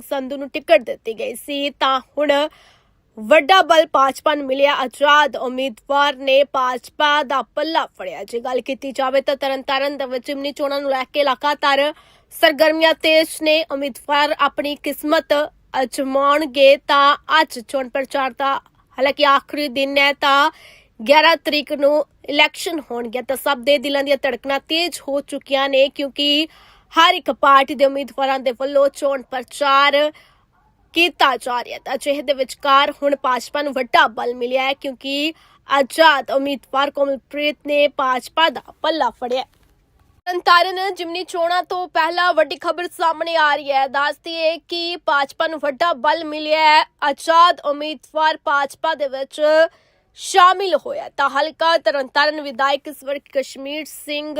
ਸਿੰਘ ਸੰਧੂ ਨੂੰ ਟਿਕਟ ਦਿੱਤੀ ਗਈ ਸੀ, ਤਾਂ ਹੁਣ ਵੱਡਾ ਬਲ ਭਾਜਪਾ ਨੂੰ ਮਿਲਿਆ। ਆਜ਼ਾਦ ਉਮੀਦਵਾਰ ਨੇ ਭਾਜਪਾ ਦਾ ਪੱਲਾ ਫੜਿਆ। ਜੇ ਗੱਲ ਕੀਤੀ ਜਾਵੇ ਤਾਂ ਤਰਨਤਾਰਨ ਦੇ ਵਿੱਚ ਜਿਮਨੀ ਚੋਣਾਂ ਨੂੰ ਲੈ ਕੇ ਲਗਾਤਾਰ ਸਰਗਰਮੀਆਂ ਤੇਜ਼ ਨੇ। ਉਮੀਦਵਾਰ ਆਪਣੀ ਕਿਸਮਤ ਅਜਮਾਉਣਗੇ ਤਾਂ ਅੱਜ ਚੋਣ ਪ੍ਰਚਾਰ ਦਾ ਹਾਲਾਂਕਿ ਆਖਰੀ ਦਿਨ ਹੈ, ਤਾਂ 11 ਤਰੀਕ ਨੂੰ ਇਲੈਕਸ਼ਨ ਹੋਣਗੇ ਤਾਂ ਸਭ ਦੇ ਦਿਲਾਂ ਦੀਆਂ ਧੜਕਣਾਂ ਤੇਜ਼ ਹੋ ਚੁੱਕੀਆਂ ਨੇ, ਕਿਉਂਕਿ ਹਰ ਇੱਕ ਪਾਰਟੀ ਦੇ ਉਮੀਦਵਾਰਾਂ ਦੇ ਵੱਲੋਂ ਚੋਣ ਪ੍ਰਚਾਰ ਕੀਤਾ ਜਾ ਰਿਹਾ ਤਾਂ ਅਜਿਹੇ ਦੇ ਵਿਚਕਾਰ ਹੁਣ ਭਾਜਪਾ ਨੂੰ ਵੱਡਾ ਬਲ ਮਿਲਿਆ ਹੈ ਕਿਉਂਕਿ ਆਜ਼ਾਦ ਉਮੀਦਵਾਰ ਕੋਮਲਪ੍ਰੀਤ ਨੇ ਭਾਜਪਾ ਦਾ ਪੱਲਾ ਫੜਿਆ ਤਰਨਤਾਰਨ ਜਿਮਨੀ ਚੋਣਾਂ ਤੋਂ ਪਹਿਲਾਂ ਵੱਡੀ ਖਬਰ ਸਾਹਮਣੇ ਆ ਰਹੀ ਹੈ। ਦੱਸਦੀ ਹੈ ਕਿ ਭਾਜਪਾ ਨੂੰ ਵੱਡਾ ਬਲ ਮਿਲਿਆ ਹੈ। ਆਜ਼ਾਦ ਉਮੀਦਵਾਰ ਭਾਜਪਾ ਦੇ ਵਿੱਚ ਸ਼ਾਮਿਲ ਹੋਇਆ ਤਾਂ ਹਲਕਾ ਤਰਨਤਾਰਨ ਵਿਧਾਇਕ ਸਵਰ ਕਸ਼ਮੀਰ ਸਿੰਘ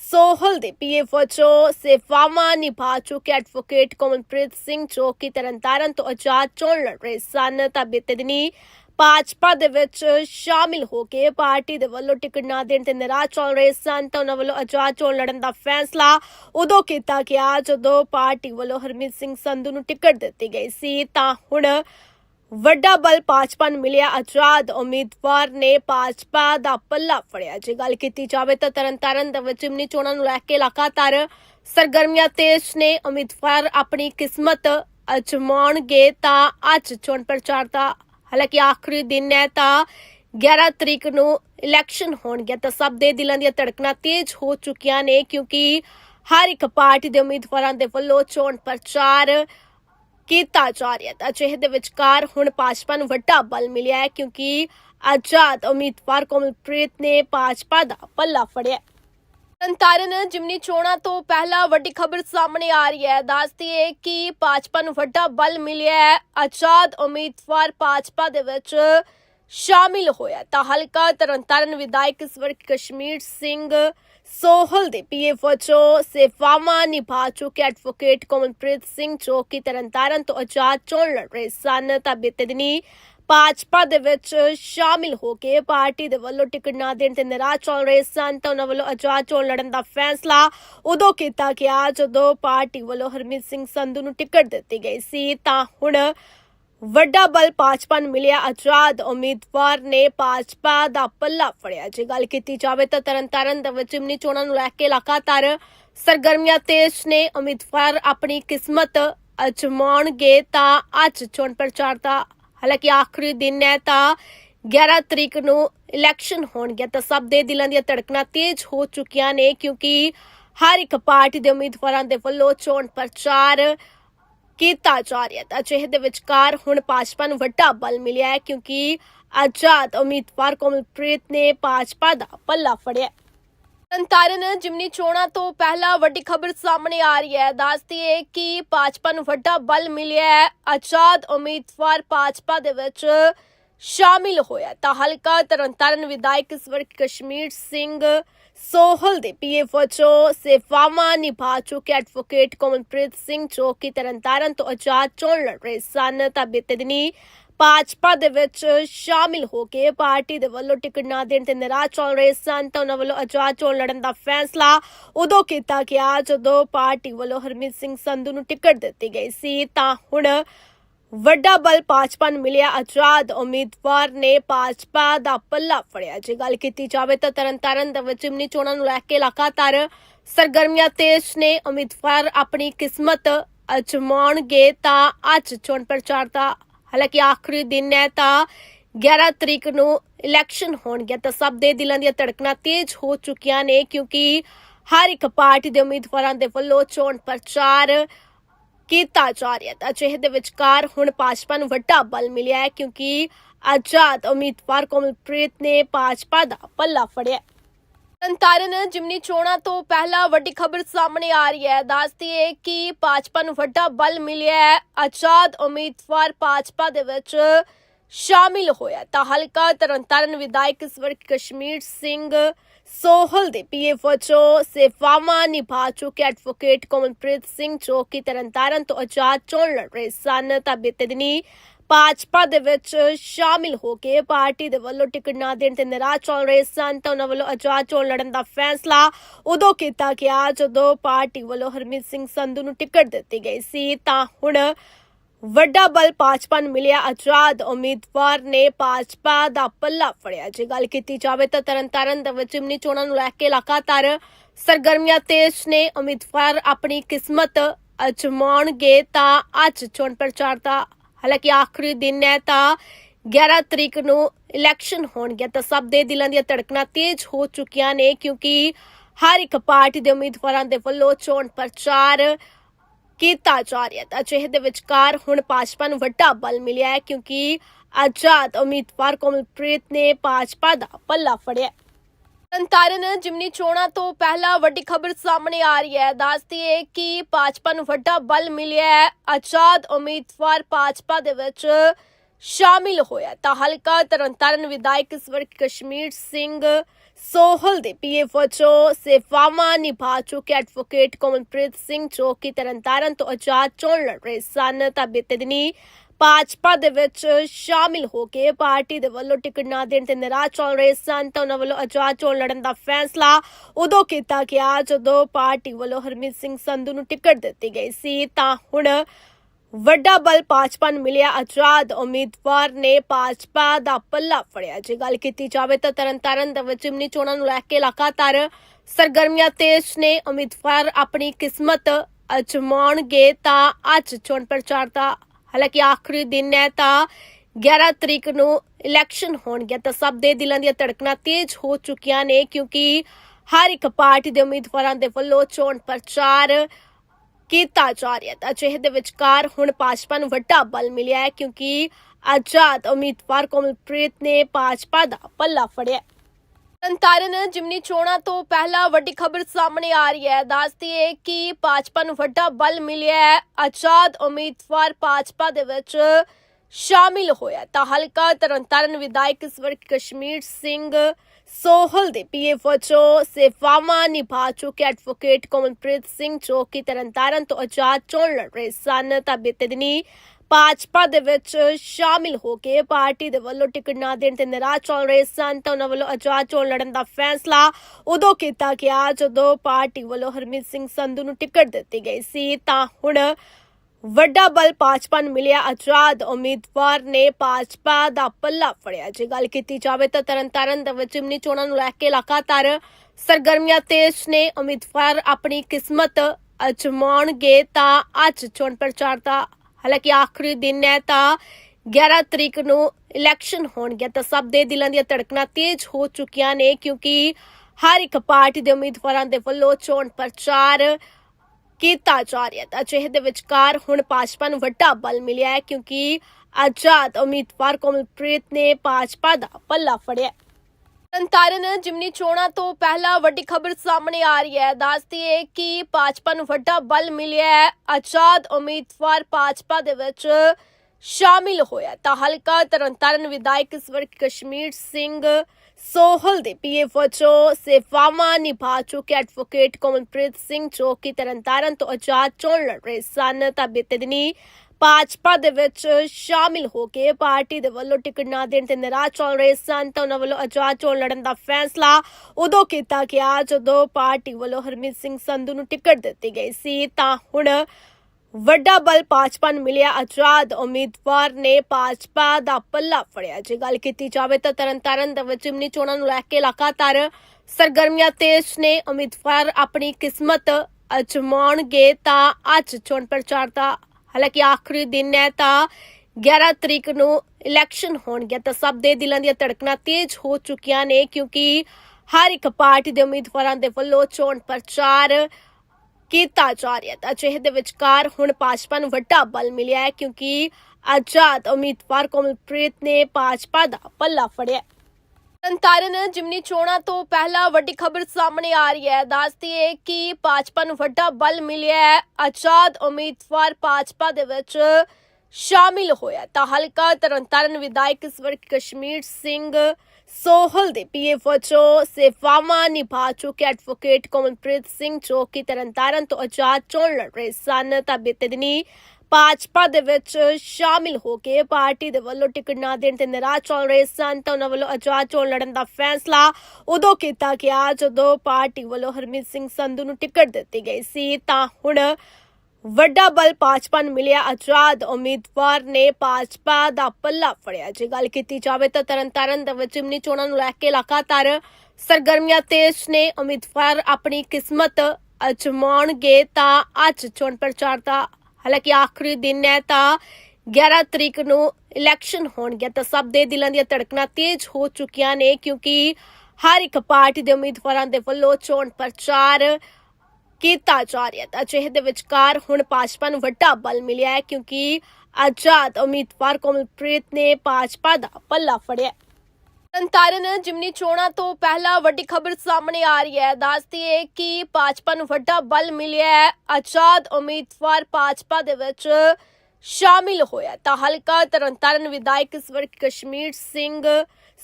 ਸੋਹਲ ਦੇ ਪੀਏ ਵਜੋਂ ਸੇਵਾਵਾਂ ਨਿਭਾ ਚੁੱਕੇ ਐਡਵੋਕੇਟ ਕੋਮਲਪ੍ਰੀਤ ਸਿੰਘ ਜੋ ਕਿ ਤਰਨਤਾਰਨ ਤੋਂ ਆਜ਼ਾਦ ਚੋਣ ਲੜ ਰਹੇ ਸਨ ਤਾਂ ਬੀਤੇ ਦਿਨੀ ਭਾਜਪਾ ਦੇ ਵਿੱਚ ਸ਼ਾਮਿਲ ਹੋ ਕੇ ਪਾਰਟੀ ਦੇ ਵੱਲੋਂ ਟਿਕਟ ਨਾ ਦੇਣ ਤੇ ਨਿਰਾਸ਼ ਚੱਲ ਰਹੇ ਸਨ ਤਾਂ ਉਹਨਾਂ ਵੱਲੋਂ ਆਜ਼ਾਦ ਚੋਣ ਲੜਨ ਦਾ ਫੈਸਲਾ ਉਦੋਂ ਕੀਤਾ ਗਿਆ ਜਦੋਂ ਪਾਰਟੀ ਵੱਲੋਂ ਹਰਮੀਤ ਸਿੰਘ ਸੰਧੂ ਨੂੰ ਟਿਕਟ ਦਿੱਤੀ ਗਈ ਸੀ ਤਾਂ ਹੁਣ ਵੱਡਾ ਬਲ ਭਾਜਪਾ ਨੂੰ ਮਿਲਿਆ ਆਜ਼ਾਦ ਉਮੀਦਵਾਰ ਨੇ ਭਾਜਪਾ ਦਾ ਪੱਲਾ ਫੜਿਆ। ਜੇ ਗੱਲ ਕੀਤੀ ਜਾਵੇ ਤਾਂ ਤਰਨਤਾਰਨ ਦੇ ਵਿੱਚ ਜਿਮਨੀ ਚੋਣਾਂ ਨੂੰ ਲੈ ਕੇ ਲਗਾਤਾਰ ਸਰਗਰਮੀਆਂ ਤੇਜ਼ ਨੇ। ਉਮੀਦਵਾਰ ਆਪਣੀ ਕਿਸਮਤ ਅਜਮਾਉਣਗੇ ਤਾਂ ਅੱਜ ਚੋਣ ਪ੍ਰਚਾਰ ਦਾ ਹਾਲਾਂਕਿ ਆਖਰੀ ਦਿਨ ਹੈ ਤਾਂ 11 ਤਰੀਕ ਨੂੰ ਇਲੈਕਸ਼ਨ ਹੋਣਗੇ ਤਾਂ ਸਭ ਦੇ ਦਿਲਾਂ ਦੀਆਂ ਧੜਕਣਾਂ ਤੇਜ਼ ਹੋ ਚੁੱਕੀਆਂ ਨੇ ਕਿਉਂਕਿ ਹਰ ਇੱਕ ਪਾਰਟੀ ਦੇ ਉਮੀਦਵਾਰਾਂ ਦੇ ਵੱਲੋਂ ਚੋਣ ਪ੍ਰਚਾਰ ਕੀਤਾ ਜਾ ਰਿਹਾ ਤਾਂ ਅਜਿਹੇ ਦੇ ਵਿਚਕਾਰ ਹੁਣ ਭਾਜਪਾ ਨੂੰ ਵੱਡਾ ਬਲ ਮਿਲਿਆ ਹੈ ਕਿਉਂਕਿ ਆਜ਼ਾਦ ਉਮੀਦਵਾਰ ਕੋਮਲਪ੍ਰੀਤ ਨੇ ਭਾਜਪਾ ਦਾ ਪੱਲਾ ਫੜਿਆ ਤਰਨਤਾਰਨ, ਜਿਮਨੀ ਚੋਣਾਂ ਤੋਂ ਪਹਿਲਾਂ ਵੱਡੀ ਖਬਰ ਸਾਹਮਣੇ ਆ ਰਹੀ ਹੈ। ਦੱਸਦੀ ਹੈ ਕਿ ਭਾਜਪਾ ਨੂੰ ਵੱਡਾ ਬਲ ਮਿਲਿਆ ਹੈ। ਆਜ਼ਾਦ ਉਮੀਦਵਾਰ ਭਾਜਪਾ ਦੇ ਵਿੱਚ ਸ਼ਾਮਿਲ ਹੋਇਆ ਤਾਂ ਹਲਕਾ ਤਰਨਤਾਰਨ ਵਿਧਾਇਕ ਸਵਰ ਕਸ਼ਮੀਰ ਸਿੰਘ ਸੋਹਲ ਦੇ ਪੀਏ ਵਜੋਂ ਸੇਵਾਵਾਂ ਨਿਭਾ ਚੁੱਕੇ ਐਡਵੋਕੇਟ ਕੋਮਲਪ੍ਰੀਤ ਸਿੰਘ ਜੋ ਕਿ ਤਰਨਤਾਰਨ ਤੋਂ ਆਜ਼ਾਦ ਚੋਣ ਲੜ ਰਹੇ ਸਨ ਤਾਂ ਬੀਤੇ ਦਿਨੀ ਭਾਜਪਾ ਦੇ ਵਿੱਚ ਸ਼ਾਮਿਲ ਹੋ ਕੇ ਪਾਰਟੀ ਦੇ ਵੱਲੋਂ ਟਿਕਟ ਨਾ ਦੇਣ ਤੇ ਨਾਰਾਜ਼ ਚੱਲ ਰਹੇ ਸਨ ਤਾਂ ਉਹਨਾਂ ਵੱਲੋਂ ਆਜ਼ਾਦ ਚੋਣ ਲੜਨ ਦਾ ਫੈਸਲਾ ਉਦੋਂ ਕੀਤਾ ਗਿਆ ਜਦੋਂ ਪਾਰਟੀ ਵੱਲੋਂ ਹਰਮੀਤ ਸਿੰਘ ਸੰਧੂ ਨੂੰ ਟਿਕਟ ਦਿੱਤੀ ਗਈ ਸੀ ਤਾਂ ਹੁਣ ਵੱਡਾ ਬਲ ਭਾਜਪਾ ਨੂੰ ਮਿਲਿਆ। ਆਜ਼ਾਦ ਉਮੀਦਵਾਰ ਨੇ ਭਾਜਪਾ ਦਾ ਪੱਲਾ ਫੜਿਆ। ਜੇ ਗੱਲ ਕੀਤੀ ਜਾਵੇ ਤਾਂ ਤਰਨਤਾਰਨ ਦੇ ਵਿੱਚ ਜਿਮਨੀ ਚੋਣਾਂ ਨੂੰ ਲੈ ਕੇ ਲਗਾਤਾਰ ਸਰਗਰਮੀਆਂ ਤੇਜ਼ ਨੇ। ਉਮੀਦਵਾਰ ਆਪਣੀ ਕਿਸਮਤ ਅਜਮਾਉਣਗੇ ਤਾਂ ਅੱਜ ਚੋਣ ਪ੍ਰਚਾਰ ਦਾ ਹਾਲਾਂਕਿ ਆਖਰੀ ਦਿਨ ਹੈ ਤਾਂ 11 ਤਰੀਕ ਨੂੰ ਇਲੈਕਸ਼ਨ ਹੋਣਗੇ ਤਾਂ ਸਭ ਦੇ ਦਿਲਾਂ ਦੀਆਂ ਧੜਕਣਾਂ ਤੇਜ਼ ਹੋ ਚੁੱਕੀਆਂ ਨੇ ਕਿਉਂਕਿ ਹਰ ਇੱਕ ਪਾਰਟੀ ਦੇ ਉਮੀਦਵਾਰਾਂ ਦੇ ਵੱਲੋਂ ਚੋਣ ਪ੍ਰਚਾਰ ਕੀਤਾ ਜਾ ਰਿਹਾ ਤਾਂ ਅਜਿਹੇ ਦੇ ਵਿਚਕਾਰ ਹੁਣ ਭਾਜਪਾ ਨੂੰ ਵੱਡਾ ਬਲ ਮਿਲਿਆ ਹੈ ਕਿਉਂਕਿ ਆਜ਼ਾਦ ਉਮੀਦਵਾਰ ਕੋਮਲਪ੍ਰੀਤ ਨੇ ਭਾਜਪਾ ਦਾ ਪੱਲਾ ਫੜਿਆ ਤਰਨਤਾਰਨ, ਜਿਮਨੀ ਚੋਣਾਂ ਤੋਂ ਪਹਿਲਾਂ ਵੱਡੀ ਖਬਰ ਸਾਹਮਣੇ ਆ ਰਹੀ ਹੈ। ਦੱਸਦੀ ਹੈ ਕਿ ਭਾਜਪਾ ਨੂੰ ਵੱਡਾ ਬਲ ਮਿਲਿਆ ਹੈ। ਆਜ਼ਾਦ ਉਮੀਦਵਾਰ ਭਾਜਪਾ ਦੇ ਵਿੱਚ ਸ਼ਾਮਿਲ ਹੋਇਆ ਤਾਂ ਹਲਕਾ ਤਰਨਤਾਰਨ ਵਿਧਾਇਕ ਸਵਰ ਕਸ਼ਮੀਰ ਸਿੰਘ ਸੋਹਲ ਦੇ ਪੀਏ ਵਜੋਂ ਸੇਵਾਵਾਂ ਨਿਭਾ ਚੁੱਕੇ ਐਡਵੋਕੇਟ ਕੋਮਲਪ੍ਰੀਤ ਸਿੰਘ ਜੋ ਕਿ ਤਰਨਤਾਰਨ ਤੋਂ ਆਜ਼ਾਦ ਚੋਣ ਲੜ ਰਹੇ ਸਨ ਤਾਂ ਬੀਤੇ ਦਿਨੀ ਭਾਜਪਾ ਦੇ ਵਿੱਚ ਸ਼ਾਮਿਲ ਹੋ ਕੇ ਪਾਰਟੀ ਦੇ ਵੱਲੋਂ ਟਿਕਟ ਨਾ ਦੇਣ ਤੇ ਨਾਰਾਜ਼ ਚੱਲ ਰਹੇ ਸਨ ਤਾਂ ਉਹਨਾਂ ਵੱਲੋਂ ਆਜ਼ਾਦ ਚੋਣ ਲੜਨ ਦਾ ਫੈਸਲਾ ਉਦੋਂ ਕੀਤਾ ਗਿਆ ਜਦੋਂ ਪਾਰਟੀ ਵੱਲੋਂ ਹਰਮੀਤ ਸਿੰਘ ਸੰਧੂ ਨੂੰ ਟਿਕਟ ਦਿੱਤੀ ਗਈ ਸੀ ਤਾਂ ਹੁਣ ਵੱਡਾ ਬਲ ਭਾਜਪਾ ਨੂੰ ਮਿਲਿਆ ਆਜ਼ਾਦ ਉਮੀਦਵਾਰ ਨੇ ਭਾਜਪਾ ਦਾ ਪੱਲਾ ਫੜਿਆ। ਜੇ ਗੱਲ ਕੀਤੀ ਜਾਵੇ ਤਾਂ ਤਰਨਤਾਰਨ ਦੇ ਵਿੱਚ ਜਿਮਨੀ ਚੋਣਾਂ ਨੂੰ ਲੈ ਕੇ ਲਗਾਤਾਰ ਸਰਗਰਮੀਆਂ ਤੇਜ਼ ਨੇ। ਉਮੀਦਵਾਰ ਆਪਣੀ ਕਿਸਮਤ ਅਜਮਾਉਣਗੇ ਤਾਂ ਅੱਜ ਚੋਣ ਪ੍ਰਚਾਰ ਦਾ ਹਾਲਾਂਕਿ ਆਖਰੀ ਦਿਨ ਹੈ ਤਾਂ 11 ਤਰੀਕ ਨੂੰ ਇਲੈਕਸ਼ਨ ਹੋਣਗੇ ਤਾਂ ਸਭ ਦੇ ਦਿਲਾਂ ਦੀਆਂ ਧੜਕਣਾਂ ਤੇਜ਼ ਹੋ ਚੁੱਕੀਆਂ ਨੇ ਕਿਉਂਕਿ ਹਰ ਇੱਕ ਪਾਰਟੀ ਦੇ ਉਮੀਦਵਾਰਾਂ ਦੇ ਵੱਲੋਂ ਚੋਣ ਪ੍ਰਚਾਰ ਕੀਤਾ ਜਾ ਰਿਹਾ ਤਾਂ ਅਜਿਹੇ ਦੇ ਵਿਚਕਾਰ ਹੁਣ ਭਾਜਪਾ ਨੂੰ ਵੱਡਾ ਬਲ ਮਿਲਿਆ ਹੈ ਕਿਉਂਕਿ ਆਜ਼ਾਦ ਉਮੀਦਵਾਰ ਕੋਮਲਪ੍ਰੀਤ ਨੇ ਭਾਜਪਾ ਦਾ ਪੱਲਾ ਫੜਿਆ ਤਰਨਤਾਰਨ, ਜਿਮਨੀ ਚੋਣਾਂ ਤੋਂ ਪਹਿਲਾਂ ਵੱਡੀ ਖਬਰ ਸਾਹਮਣੇ ਆ ਰਹੀ ਹੈ। ਦੱਸਦੀ ਹੈ ਕਿ ਭਾਜਪਾ ਨੂੰ ਵੱਡਾ ਬਲ ਮਿਲਿਆ ਹੈ। ਆਜ਼ਾਦ ਉਮੀਦਵਾਰ ਭਾਜਪਾ ਦੇ ਵਿੱਚ ਸ਼ਾਮਿਲ ਹੋਇਆ ਤਾਂ ਹਲਕਾ ਤਰਨਤਾਰਨ ਵਿਧਾਇਕ ਸਵਰ ਕਸ਼ਮੀਰ ਸਿੰਘ ਸੋਹਲ ਦੇ ਪੀਏ ਵਜੋਂ ਸੇਵਾਵਾਂ ਨਿਭਾ ਚੁੱਕੇ ਐਡਵੋਕੇਟ ਕੋਮਲਪ੍ਰੀਤ ਸਿੰਘ ਜੋ ਕਿ ਤਰਨਤਾਰਨ ਤੋਂ ਆਜ਼ਾਦ ਚੋਣ ਲੜ ਰਹੇ ਸਨ ਤਾਂ ਬੀਤੇ ਦਿਨੀ ਭਾਜਪਾ ਦੇ ਵਿੱਚ ਸ਼ਾਮਿਲ ਹੋ ਕੇ ਪਾਰਟੀ ਦੇ ਵੱਲੋਂ ਟਿਕਟ ਨਾ ਦੇਣ ਤੇ ਨਾਰਾਜ਼ ਚੱਲ ਰਹੇ ਸਨ ਤਾਂ ਉਹਨਾਂ ਵੱਲੋਂ ਆਜ਼ਾਦ ਚੋਣ ਲੜਨ ਦਾ ਫੈਸਲਾ ਉਦੋਂ ਕੀਤਾ ਗਿਆ ਜਦੋਂ ਪਾਰਟੀ ਵੱਲੋਂ ਹਰਮੀਤ ਸਿੰਘ ਸੰਧੂ ਨੂੰ ਟਿਕਟ ਦਿੱਤੀ ਗਈ ਸੀ ਤਾਂ ਹੁਣ ਵੱਡਾ ਬਲ ਭਾਜਪਾ ਨੂੰ ਮਿਲਿਆ ਆਜ਼ਾਦ ਉਮੀਦਵਾਰ ਨੇ ਭਾਜਪਾ ਦਾ ਪੱਲਾ ਫੜਿਆ। ਜੇ ਗੱਲ ਕੀਤੀ ਜਾਵੇ ਤਾਂ ਤਰਨਤਾਰਨ ਦੇ ਵਿੱਚ ਜਿਮਨੀ ਚੋਣਾਂ ਨੂੰ ਲੈ ਕੇ ਲਗਾਤਾਰ ਸਰਗਰਮੀਆਂ ਤੇਜ਼ ਨੇ। ਉਮੀਦਵਾਰ ਆਪਣੀ ਕਿਸਮਤ ਅਜਮਾਉਣਗੇ ਤਾਂ ਅੱਜ ਚੋਣ ਪ੍ਰਚਾਰ ਦਾ ਹਾਲਾਂਕਿ ਆਖਰੀ ਦਿਨ ਹੈ ਤਾਂ 11 ਤਰੀਕ ਨੂੰ ਇਲੈਕਸ਼ਨ ਹੋਣਗੇ ਤਾਂ ਸਭ ਦੇ ਦਿਲਾਂ ਦੀਆਂ ਧੜਕਣਾਂ ਤੇਜ਼ ਹੋ ਚੁੱਕੀਆਂ ਨੇ ਕਿਉਂਕਿ ਹਰ ਇੱਕ ਪਾਰਟੀ ਦੇ ਉਮੀਦਵਾਰਾਂ ਦੇ ਵੱਲੋਂ ਚੋਣ ਪ੍ਰਚਾਰ ਕੀਤਾ ਜਾ ਰਿਹਾ ਤਾਂ ਅਜਿਹੇ ਦੇ ਵਿਚਕਾਰ ਹੁਣ ਭਾਜਪਾ ਨੂੰ ਵੱਡਾ ਬਲ ਮਿਲਿਆ ਹੈ ਕਿਉਂਕਿ ਆਜ਼ਾਦ ਉਮੀਦਵਾਰ ਕੋਮਲਪ੍ਰੀਤ ਨੇ ਭਾਜਪਾ ਦਾ ਪੱਲਾ ਫੜਿਆ ਤਰਨਤਾਰਨ, ਜਿਮਨੀ ਚੋਣਾਂ ਤੋਂ ਪਹਿਲਾਂ ਵੱਡੀ ਖਬਰ ਸਾਹਮਣੇ ਆ ਰਹੀ ਹੈ। ਦੱਸਦੀ ਹੈ ਕਿ ਭਾਜਪਾ ਨੂੰ ਵੱਡਾ ਬਲ ਮਿਲਿਆ ਹੈ। ਆਜ਼ਾਦ ਉਮੀਦਵਾਰ ਭਾਜਪਾ ਦੇ ਵਿੱਚ ਸ਼ਾਮਿਲ ਹੋਇਆ ਤਾਂ ਹਲਕਾ ਤਰਨਤਾਰਨ ਵਿਧਾਇਕ ਸਵਰ ਕਸ਼ਮੀਰ ਸਿੰਘ ਸੋਹਲ ਦੇ ਪੀਏ ਵਜੋਂ ਸੇਵਾਵਾਂ ਨਿਭਾ ਚੁੱਕੇ ਐਡਵੋਕੇਟ ਕੋਮਲਪ੍ਰੀਤ ਸਿੰਘ ਜੋ ਕਿ ਤਰਨਤਾਰਨ ਤੋਂ ਆਜ਼ਾਦ ਚੋਣ ਲੜ ਰਹੇ ਸਨ ਤਾਂ ਬੀਤੇ ਦਿਨੀ ਭਾਜਪਾ ਦੇ ਵਿੱਚ ਸ਼ਾਮਿਲ ਹੋ ਕੇ ਪਾਰਟੀ ਦੇ ਵੱਲੋਂ ਟਿਕਟ ਨਾ ਦੇਣ ਤੇ ਨਾਰਾਜ਼ ਚੱਲ ਰਹੇ ਸਨ ਤਾਂ ਉਹਨਾਂ ਵੱਲੋਂ ਆਜ਼ਾਦ ਚੋਣ ਲੜਨ ਦਾ ਫੈਸਲਾ ਉਦੋਂ ਕੀਤਾ ਗਿਆ ਜਦੋਂ ਪਾਰਟੀ ਵੱਲੋਂ ਹਰਮੀਤ ਸਿੰਘ ਸੰਧੂ ਨੂੰ ਟਿਕਟ ਦਿੱਤੀ ਗਈ ਸੀ ਤਾਂ ਹੁਣ ਵੱਡਾ ਬਲ ਭਾਜਪਾ ਨੂੰ ਮਿਲਿਆ ਆਜ਼ਾਦ ਉਮੀਦਵਾਰ ਨੇ ਭਾਜਪਾ ਦਾ ਪੱਲਾ ਫੜਿਆ। ਜੇ ਗੱਲ ਕੀਤੀ ਜਾਵੇ ਤਾਂ ਤਰਨਤਾਰਨ ਦੇ ਵਿੱਚ ਜਿਮਨੀ ਚੋਣਾਂ ਨੂੰ ਲੈ ਕੇ ਲਗਾਤਾਰ ਸਰਗਰਮੀਆਂ ਤੇਜ਼ ਨੇ। ਉਮੀਦਵਾਰ ਆਪਣੀ ਕਿਸਮਤ ਅਜਮਾਉਣਗੇ ਤਾਂ ਅੱਜ ਚੋਣ ਪ੍ਰਚਾਰ ਦਾ ਹਾਲਾਂਕਿ ਆਖਰੀ ਦਿਨ ਹੈ ਤਾਂ 11 ਤਰੀਕ ਨੂੰ ਇਲੈਕਸ਼ਨ ਹੋਣਗੇ ਤਾਂ ਸਭ ਦੇ ਦਿਲਾਂ ਦੀਆਂ ਧੜਕਣਾਂ ਤੇਜ਼ ਹੋ ਚੁੱਕੀਆਂ ਨੇ ਕਿਉਂਕਿ ਹਰ ਇੱਕ ਪਾਰਟੀ ਦੇ ਉਮੀਦਵਾਰਾਂ ਦੇ ਵੱਲੋਂ ਚੋਣ ਪ੍ਰਚਾਰ ਕੀਤਾ ਜਾ ਰਿਹਾ ਤਾਂ ਅਜਿਹੇ ਦੇ ਵਿਚਕਾਰ ਹੁਣ ਭਾਜਪਾ ਨੂੰ ਵੱਡਾ ਬਲ ਮਿਲਿਆ ਹੈ ਕਿਉਂਕਿ ਆਜ਼ਾਦ ਉਮੀਦਵਾਰ ਕੋਮਲਪ੍ਰੀਤ ਨੇ ਭਾਜਪਾ ਦਾ ਪੱਲਾ ਫੜਿਆ ਤਰਨਤਾਰਨ ਜਿਮਨੀ ਚੋਣਾਂ ਤੋਂ ਪਹਿਲਾਂ ਵੱਡੀ ਖਬਰ ਸਾਹਮਣੇ ਆ ਰਹੀ ਹੈ। ਦੱਸਦੀ ਹੈ ਕਿ ਭਾਜਪਾ ਨੂੰ ਵੱਡਾ ਬਲ ਮਿਲਿਆ ਹੈ। ਆਜ਼ਾਦ ਉਮੀਦਵਾਰ ਭਾਜਪਾ ਦੇ ਵਿੱਚ ਸ਼ਾਮਿਲ ਹੋਇਆ ਤਾਂ ਹਲਕਾ ਤਰਨਤਾਰਨ ਵਿਧਾਇਕ ਸਵਰ ਕਸ਼ਮੀਰ ਸਿੰਘ ਸੋਹਲ ਦੇ ਪੀਏ ਵਜੋਂ ਸੇਵਾਵਾਂ ਨਿਭਾ ਚੁੱਕੇ ਐਡਵੋਕੇਟ ਕੋਮਲਪ੍ਰੀਤ ਸਿੰਘ ਜੋ ਕਿ ਤਰਨਤਾਰਨ ਤੋਂ ਆਜ਼ਾਦ ਚੋਣ ਲੜ ਰਹੇ ਸਨ ਤਾਂ ਬੀਤੇ ਦਿਨੀ ਭਾਜਪਾ ਦੇ ਵਿੱਚ ਸ਼ਾਮਿਲ ਹੋ ਕੇ ਪਾਰਟੀ ਦੇ ਵੱਲੋਂ ਟਿਕਟ ਨਾ ਦੇਣ ਤੇ ਨਾਰਾਜ਼ ਚੱਲ ਰਹੇ ਸਨ ਤਾਂ ਉਹਨਾਂ ਵੱਲੋਂ ਆਜ਼ਾਦ ਚੋਣ ਲੜਨ ਦਾ ਫੈਸਲਾ ਉਦੋਂ ਕੀਤਾ ਗਿਆ ਜਦੋਂ ਪਾਰਟੀ ਵੱਲੋਂ ਹਰਮੀਤ ਸਿੰਘ ਸੰਧੂ ਨੂੰ ਟਿਕਟ ਦਿੱਤੀ ਗਈ ਸੀ ਤਾਂ ਹੁਣ ਵੱਡਾ ਬਲ ਭਾਜਪਾ ਨੂੰ ਮਿਲਿਆ। ਆਜ਼ਾਦ ਉਮੀਦਵਾਰ ਨੇ ਭਾਜਪਾ ਦਾ ਪੱਲਾ ਫੜਿਆ। ਜੇ ਗੱਲ ਕੀਤੀ ਜਾਵੇ ਤਾਂ ਤਰਨਤਾਰਨ ਦੇ ਵਿੱਚ ਜਿਮਨੀ ਚੋਣਾਂ ਨੂੰ ਲੈ ਕੇ ਲਗਾਤਾਰ ਸਰਗਰਮੀਆਂ ਤੇਜ਼ ਨੇ। ਉਮੀਦਵਾਰ ਆਪਣੀ ਕਿਸਮਤ ਅਜਮਾਉਣਗੇ ਤਾਂ ਅੱਜ ਚੋਣ ਪ੍ਰਚਾਰ ਦਾ ਹਾਲਾਂਕਿ ਆਖਰੀ ਦਿਨ ਹੈ ਤਾਂ 11 ਤਰੀਕ ਨੂੰ ਇਲੈਕਸ਼ਨ ਹੋਣਗੇ ਤਾਂ ਸਭ ਦੇ ਦਿਲਾਂ ਦੀਆਂ ਧੜਕਣਾਂ ਤੇਜ਼ ਹੋ ਚੁੱਕੀਆਂ ਨੇ ਕਿਉਂਕਿ ਹਰ ਇੱਕ ਪਾਰਟੀ ਦੇ ਉਮੀਦਵਾਰਾਂ ਦੇ ਵੱਲੋਂ ਚੋਣ ਪ੍ਰਚਾਰ ਕੀਤਾ ਜਾ ਰਿਹਾ ਤਾਂ ਅਜਿਹੇ ਦੇ ਵਿਚਕਾਰ ਹੁਣ ਭਾਜਪਾ ਨੂੰ ਵੱਡਾ ਬਲ ਮਿਲਿਆ ਹੈ ਕਿਉਂਕਿ ਆਜ਼ਾਦ ਉਮੀਦਵਾਰ ਕੋਮਲਪ੍ਰੀਤ ਨੇ ਭਾਜਪਾ ਦਾ ਪੱਲਾ ਫੜਿਆ ਤਰਨਤਾਰਨ, ਜਿਮਨੀ ਚੋਣਾਂ ਤੋਂ ਪਹਿਲਾਂ ਵੱਡੀ ਖਬਰ ਸਾਹਮਣੇ ਆ ਰਹੀ ਹੈ। ਦੱਸਦੀ ਹੈ ਕਿ ਭਾਜਪਾ ਨੂੰ ਵੱਡਾ ਬਲ ਮਿਲਿਆ ਹੈ। ਆਜ਼ਾਦ ਉਮੀਦਵਾਰ ਭਾਜਪਾ ਦੇ ਵਿੱਚ ਸ਼ਾਮਿਲ ਹੋਇਆ ਤਾਂ ਹਲਕਾ ਤਰਨਤਾਰਨ ਵਿਧਾਇਕ ਸਵਰ ਕਸ਼ਮੀਰ ਸਿੰਘ ਸੋਹਲ ਦੇ ਪੀਏ ਵਜੋਂ ਸੇਵਾਵਾਂ ਨਿਭਾ ਚੁੱਕੇ ਐਡਵੋਕੇਟ ਕੋਮਲਪ੍ਰੀਤ ਸਿੰਘ ਜੋ ਕਿ ਤਰਨਤਾਰਨ ਤੋਂ ਆਜ਼ਾਦ ਚੋਣ ਲੜ ਰਹੇ ਸਨ ਤਾਂ ਬੀਤੇ ਦਿਨੀ ਭਾਜਪਾ ਦੇ ਵਿੱਚ ਸ਼ਾਮਿਲ ਹੋ ਕੇ ਪਾਰਟੀ ਦੇ ਵੱਲੋਂ ਟਿਕਟ ਨਾ ਦੇਣ ਤੇ ਨਾਰਾਜ਼ ਚੱਲ ਰਹੇ ਸਨ ਤਾਂ ਉਹਨਾਂ ਵੱਲੋਂ ਆਜ਼ਾਦ ਚੋਣ ਲੜਨ ਦਾ ਫੈਸਲਾ ਉਦੋਂ ਕੀਤਾ ਗਿਆ ਜਦੋਂ ਪਾਰਟੀ ਵੱਲੋਂ ਹਰਮੀਤ ਸਿੰਘ ਸੰਧੂ ਨੂੰ ਟਿਕਟ ਦਿੱਤੀ ਗਈ ਸੀ ਤਾਂ ਹੁਣ ਵੱਡਾ ਬਲ ਭਾਜਪਾ ਨੂੰ ਮਿਲਿਆ। ਆਜ਼ਾਦ ਉਮੀਦਵਾਰ ਨੇ ਭਾਜਪਾ ਦਾ ਪੱਲਾ ਫੜਿਆ। ਜੇ ਗੱਲ ਕੀਤੀ ਜਾਵੇ ਤਾਂ ਤਰਨਤਾਰਨ ਦੇ ਵਿੱਚ ਜਿਮਨੀ ਚੋਣਾਂ ਨੂੰ ਲੈ ਕੇ ਲਗਾਤਾਰ ਸਰਗਰਮੀਆਂ ਤੇਜ਼ ਨੇ। ਉਮੀਦਵਾਰ ਆਪਣੀ ਕਿਸਮਤ ਅਜਮਾਉਣਗੇ ਤਾਂ ਅੱਜ ਚੋਣ ਪ੍ਰਚਾਰ ਦਾ ਹਾਲਾਂਕਿ ਆਖਰੀ ਦਿਨ ਹੈ ਤਾਂ 11 ਤਰੀਕ ਨੂੰ ਇਲੈਕਸ਼ਨ ਹੋਣਗੇ ਤਾਂ ਸਭ ਦੇ ਦਿਲਾਂ ਦੀਆਂ ਧੜਕਣਾਂ ਤੇਜ਼ ਹੋ ਚੁੱਕੀਆਂ ਨੇ ਕਿਉਂਕਿ ਹਰ ਇੱਕ ਪਾਰਟੀ ਦੇ ਉਮੀਦਵਾਰਾਂ ਦੇ ਵੱਲੋਂ ਚੋਣ ਪ੍ਰਚਾਰ ਕੀਤਾ ਜਾ ਰਿਹਾ ਤਾਂ ਅਜਿਹੇ ਦੇ ਵਿਚਕਾਰ ਹੁਣ ਭਾਜਪਾ ਨੂੰ ਵੱਡਾ ਬਲ ਮਿਲਿਆ ਹੈ ਕਿਉਂਕਿ ਆਜ਼ਾਦ ਉਮੀਦਵਾਰ ਕੋਮਲਪ੍ਰੀਤ ਨੇ ਭਾਜਪਾ ਦਾ ਪੱਲਾ ਫੜਿਆ ਤਰਨਤਾਰਨ, ਜਿਮਨੀ ਚੋਣਾਂ ਤੋਂ ਪਹਿਲਾਂ ਵੱਡੀ ਖਬਰ ਸਾਹਮਣੇ ਆ ਰਹੀ ਹੈ। ਦੱਸਦੀ ਹੈ ਕਿ ਭਾਜਪਾ ਨੂੰ ਵੱਡਾ ਬਲ ਮਿਲਿਆ ਹੈ। ਆਜ਼ਾਦ ਉਮੀਦਵਾਰ ਭਾਜਪਾ ਦੇ ਵਿੱਚ ਸ਼ਾਮਿਲ ਹੋਇਆ ਤਾਂ ਹਲਕਾ ਤਰਨਤਾਰਨ ਵਿਧਾਇਕ ਸਵਰ ਕਸ਼ਮੀਰ ਸਿੰਘ ਸੋਹਲ ਦੇ ਪੀਏ ਵਜੋਂ ਸੇਵਾਵਾਂ ਨਿਭਾ ਚੁੱਕੇ ਐਡਵੋਕੇਟ ਕੋਮਨਪ੍ਰੀਤ ਸਿੰਘ ਜੋ ਕਿ ਤਰਨਤਾਰਨ ਤੋਂ ਆਜ਼ਾਦ ਚੋਣ ਲੜ ਰਹੇ ਸਨ ਤਾਂ ਬੀਤੇ ਦਿਨੀ ਭਾਜਪਾ ਦੇ ਵਿੱਚ ਸ਼ਾਮਿਲ ਹੋ ਕੇ ਪਾਰਟੀ ਦੇ ਵੱਲੋਂ ਟਿਕਟ ਨਾ ਦੇਣ ਤੇ ਨਾਰਾਜ਼ ਚੱਲ ਰਹੇ ਸਨ ਤਾਂ ਉਹਨਾਂ ਵੱਲੋਂ ਆਜ਼ਾਦ ਚੋਣ ਲੜਨ ਦਾ ਫੈਸਲਾ ਉਦੋਂ ਕੀਤਾ ਗਿਆ ਜਦੋਂ ਪਾਰਟੀ ਵੱਲੋਂ ਹਰਮੀਤ ਸਿੰਘ ਸੰਧੂ ਨੂੰ ਟਿਕਟ ਦਿੱਤੀ ਗਈ ਸੀ ਤਾਂ ਹੁਣ ਵੱਡਾ ਬਲ ਭਾਜਪਾ ਨੂੰ ਮਿਲਿਆ। ਆਜ਼ਾਦ ਉਮੀਦਵਾਰ ਨੇ ਭਾਜਪਾ ਦਾ ਪੱਲਾ ਫੜਿਆ। ਜੇ ਗੱਲ ਕੀਤੀ ਜਾਵੇ ਤਾਂ ਤਰਨਤਾਰਨ ਦੇ ਵਿੱਚ ਜਿਮਨੀ ਚੋਣਾਂ ਨੂੰ ਲੈ ਕੇ ਲਗਾਤਾਰ ਸਰਗਰਮੀਆਂ ਤੇਜ਼ ਨੇ। ਉਮੀਦਵਾਰ ਆਪਣੀ ਕਿਸਮਤ ਅਜਮਾਉਣਗੇ ਤਾਂ ਅੱਜ ਚੋਣ ਪ੍ਰਚਾਰ ਦਾ ਹਾਲਾਂਕਿ ਆਖਰੀ ਦਿਨ ਹੈ ਤਾਂ 11 ਤਰੀਕ ਨੂੰ ਇਲੈਕਸ਼ਨ ਹੋਣਗੇ ਤਾਂ ਸਭ ਦੇ ਦਿਲਾਂ ਦੀਆਂ ਧੜਕਣਾਂ ਤੇਜ਼ ਹੋ ਚੁੱਕੀਆਂ ਨੇ ਕਿਉਂਕਿ ਹਰ ਇੱਕ ਪਾਰਟੀ ਦੇ ਉਮੀਦਵਾਰਾਂ ਦੇ ਵੱਲੋਂ ਚੋਣ ਪ੍ਰਚਾਰ ਕੀਤਾ ਜਾ ਰਿਹਾ ਤਾਂ ਅਜਿਹੇ ਦੇ ਵਿਚਕਾਰ ਹੁਣ ਭਾਜਪਾ ਨੂੰ ਵੱਡਾ ਬਲ ਮਿਲਿਆ ਹੈ ਕਿਉਂਕਿ ਆਜ਼ਾਦ ਉਮੀਦਵਾਰ ਕੋਮਲਪ੍ਰੀਤ ਨੇ ਭਾਜਪਾ ਦਾ ਪੱਲਾ ਫੜਿਆ ਹੈ। ਜਿਮਨੀ ਚੋਣਾਂ ਤੋਂ ਪਹਿਲਾਂ ਵੱਡੀ ਖਬਰ ਸਾਹਮਣੇ ਆ ਰਹੀ ਹੈ। ਦੱਸਦੀ ਹੈ ਕਿ ਭਾਜਪਾ ਨੂੰ ਵੱਡਾ ਬਲ ਮਿਲਿਆ ਹੈ। ਆਜ਼ਾਦ ਉਮੀਦਵਾਰ ਭਾਜਪਾ ਦੇ ਵਿੱਚ ਸ਼ਾਮਿਲ ਹੋਇਆ ਤਾਂ ਹਲਕਾ ਤਰਨਤਾਰਨ ਵਿਧਾਇਕ ਸਵਰ ਕਸ਼ਮੀਰ ਸਿੰਘ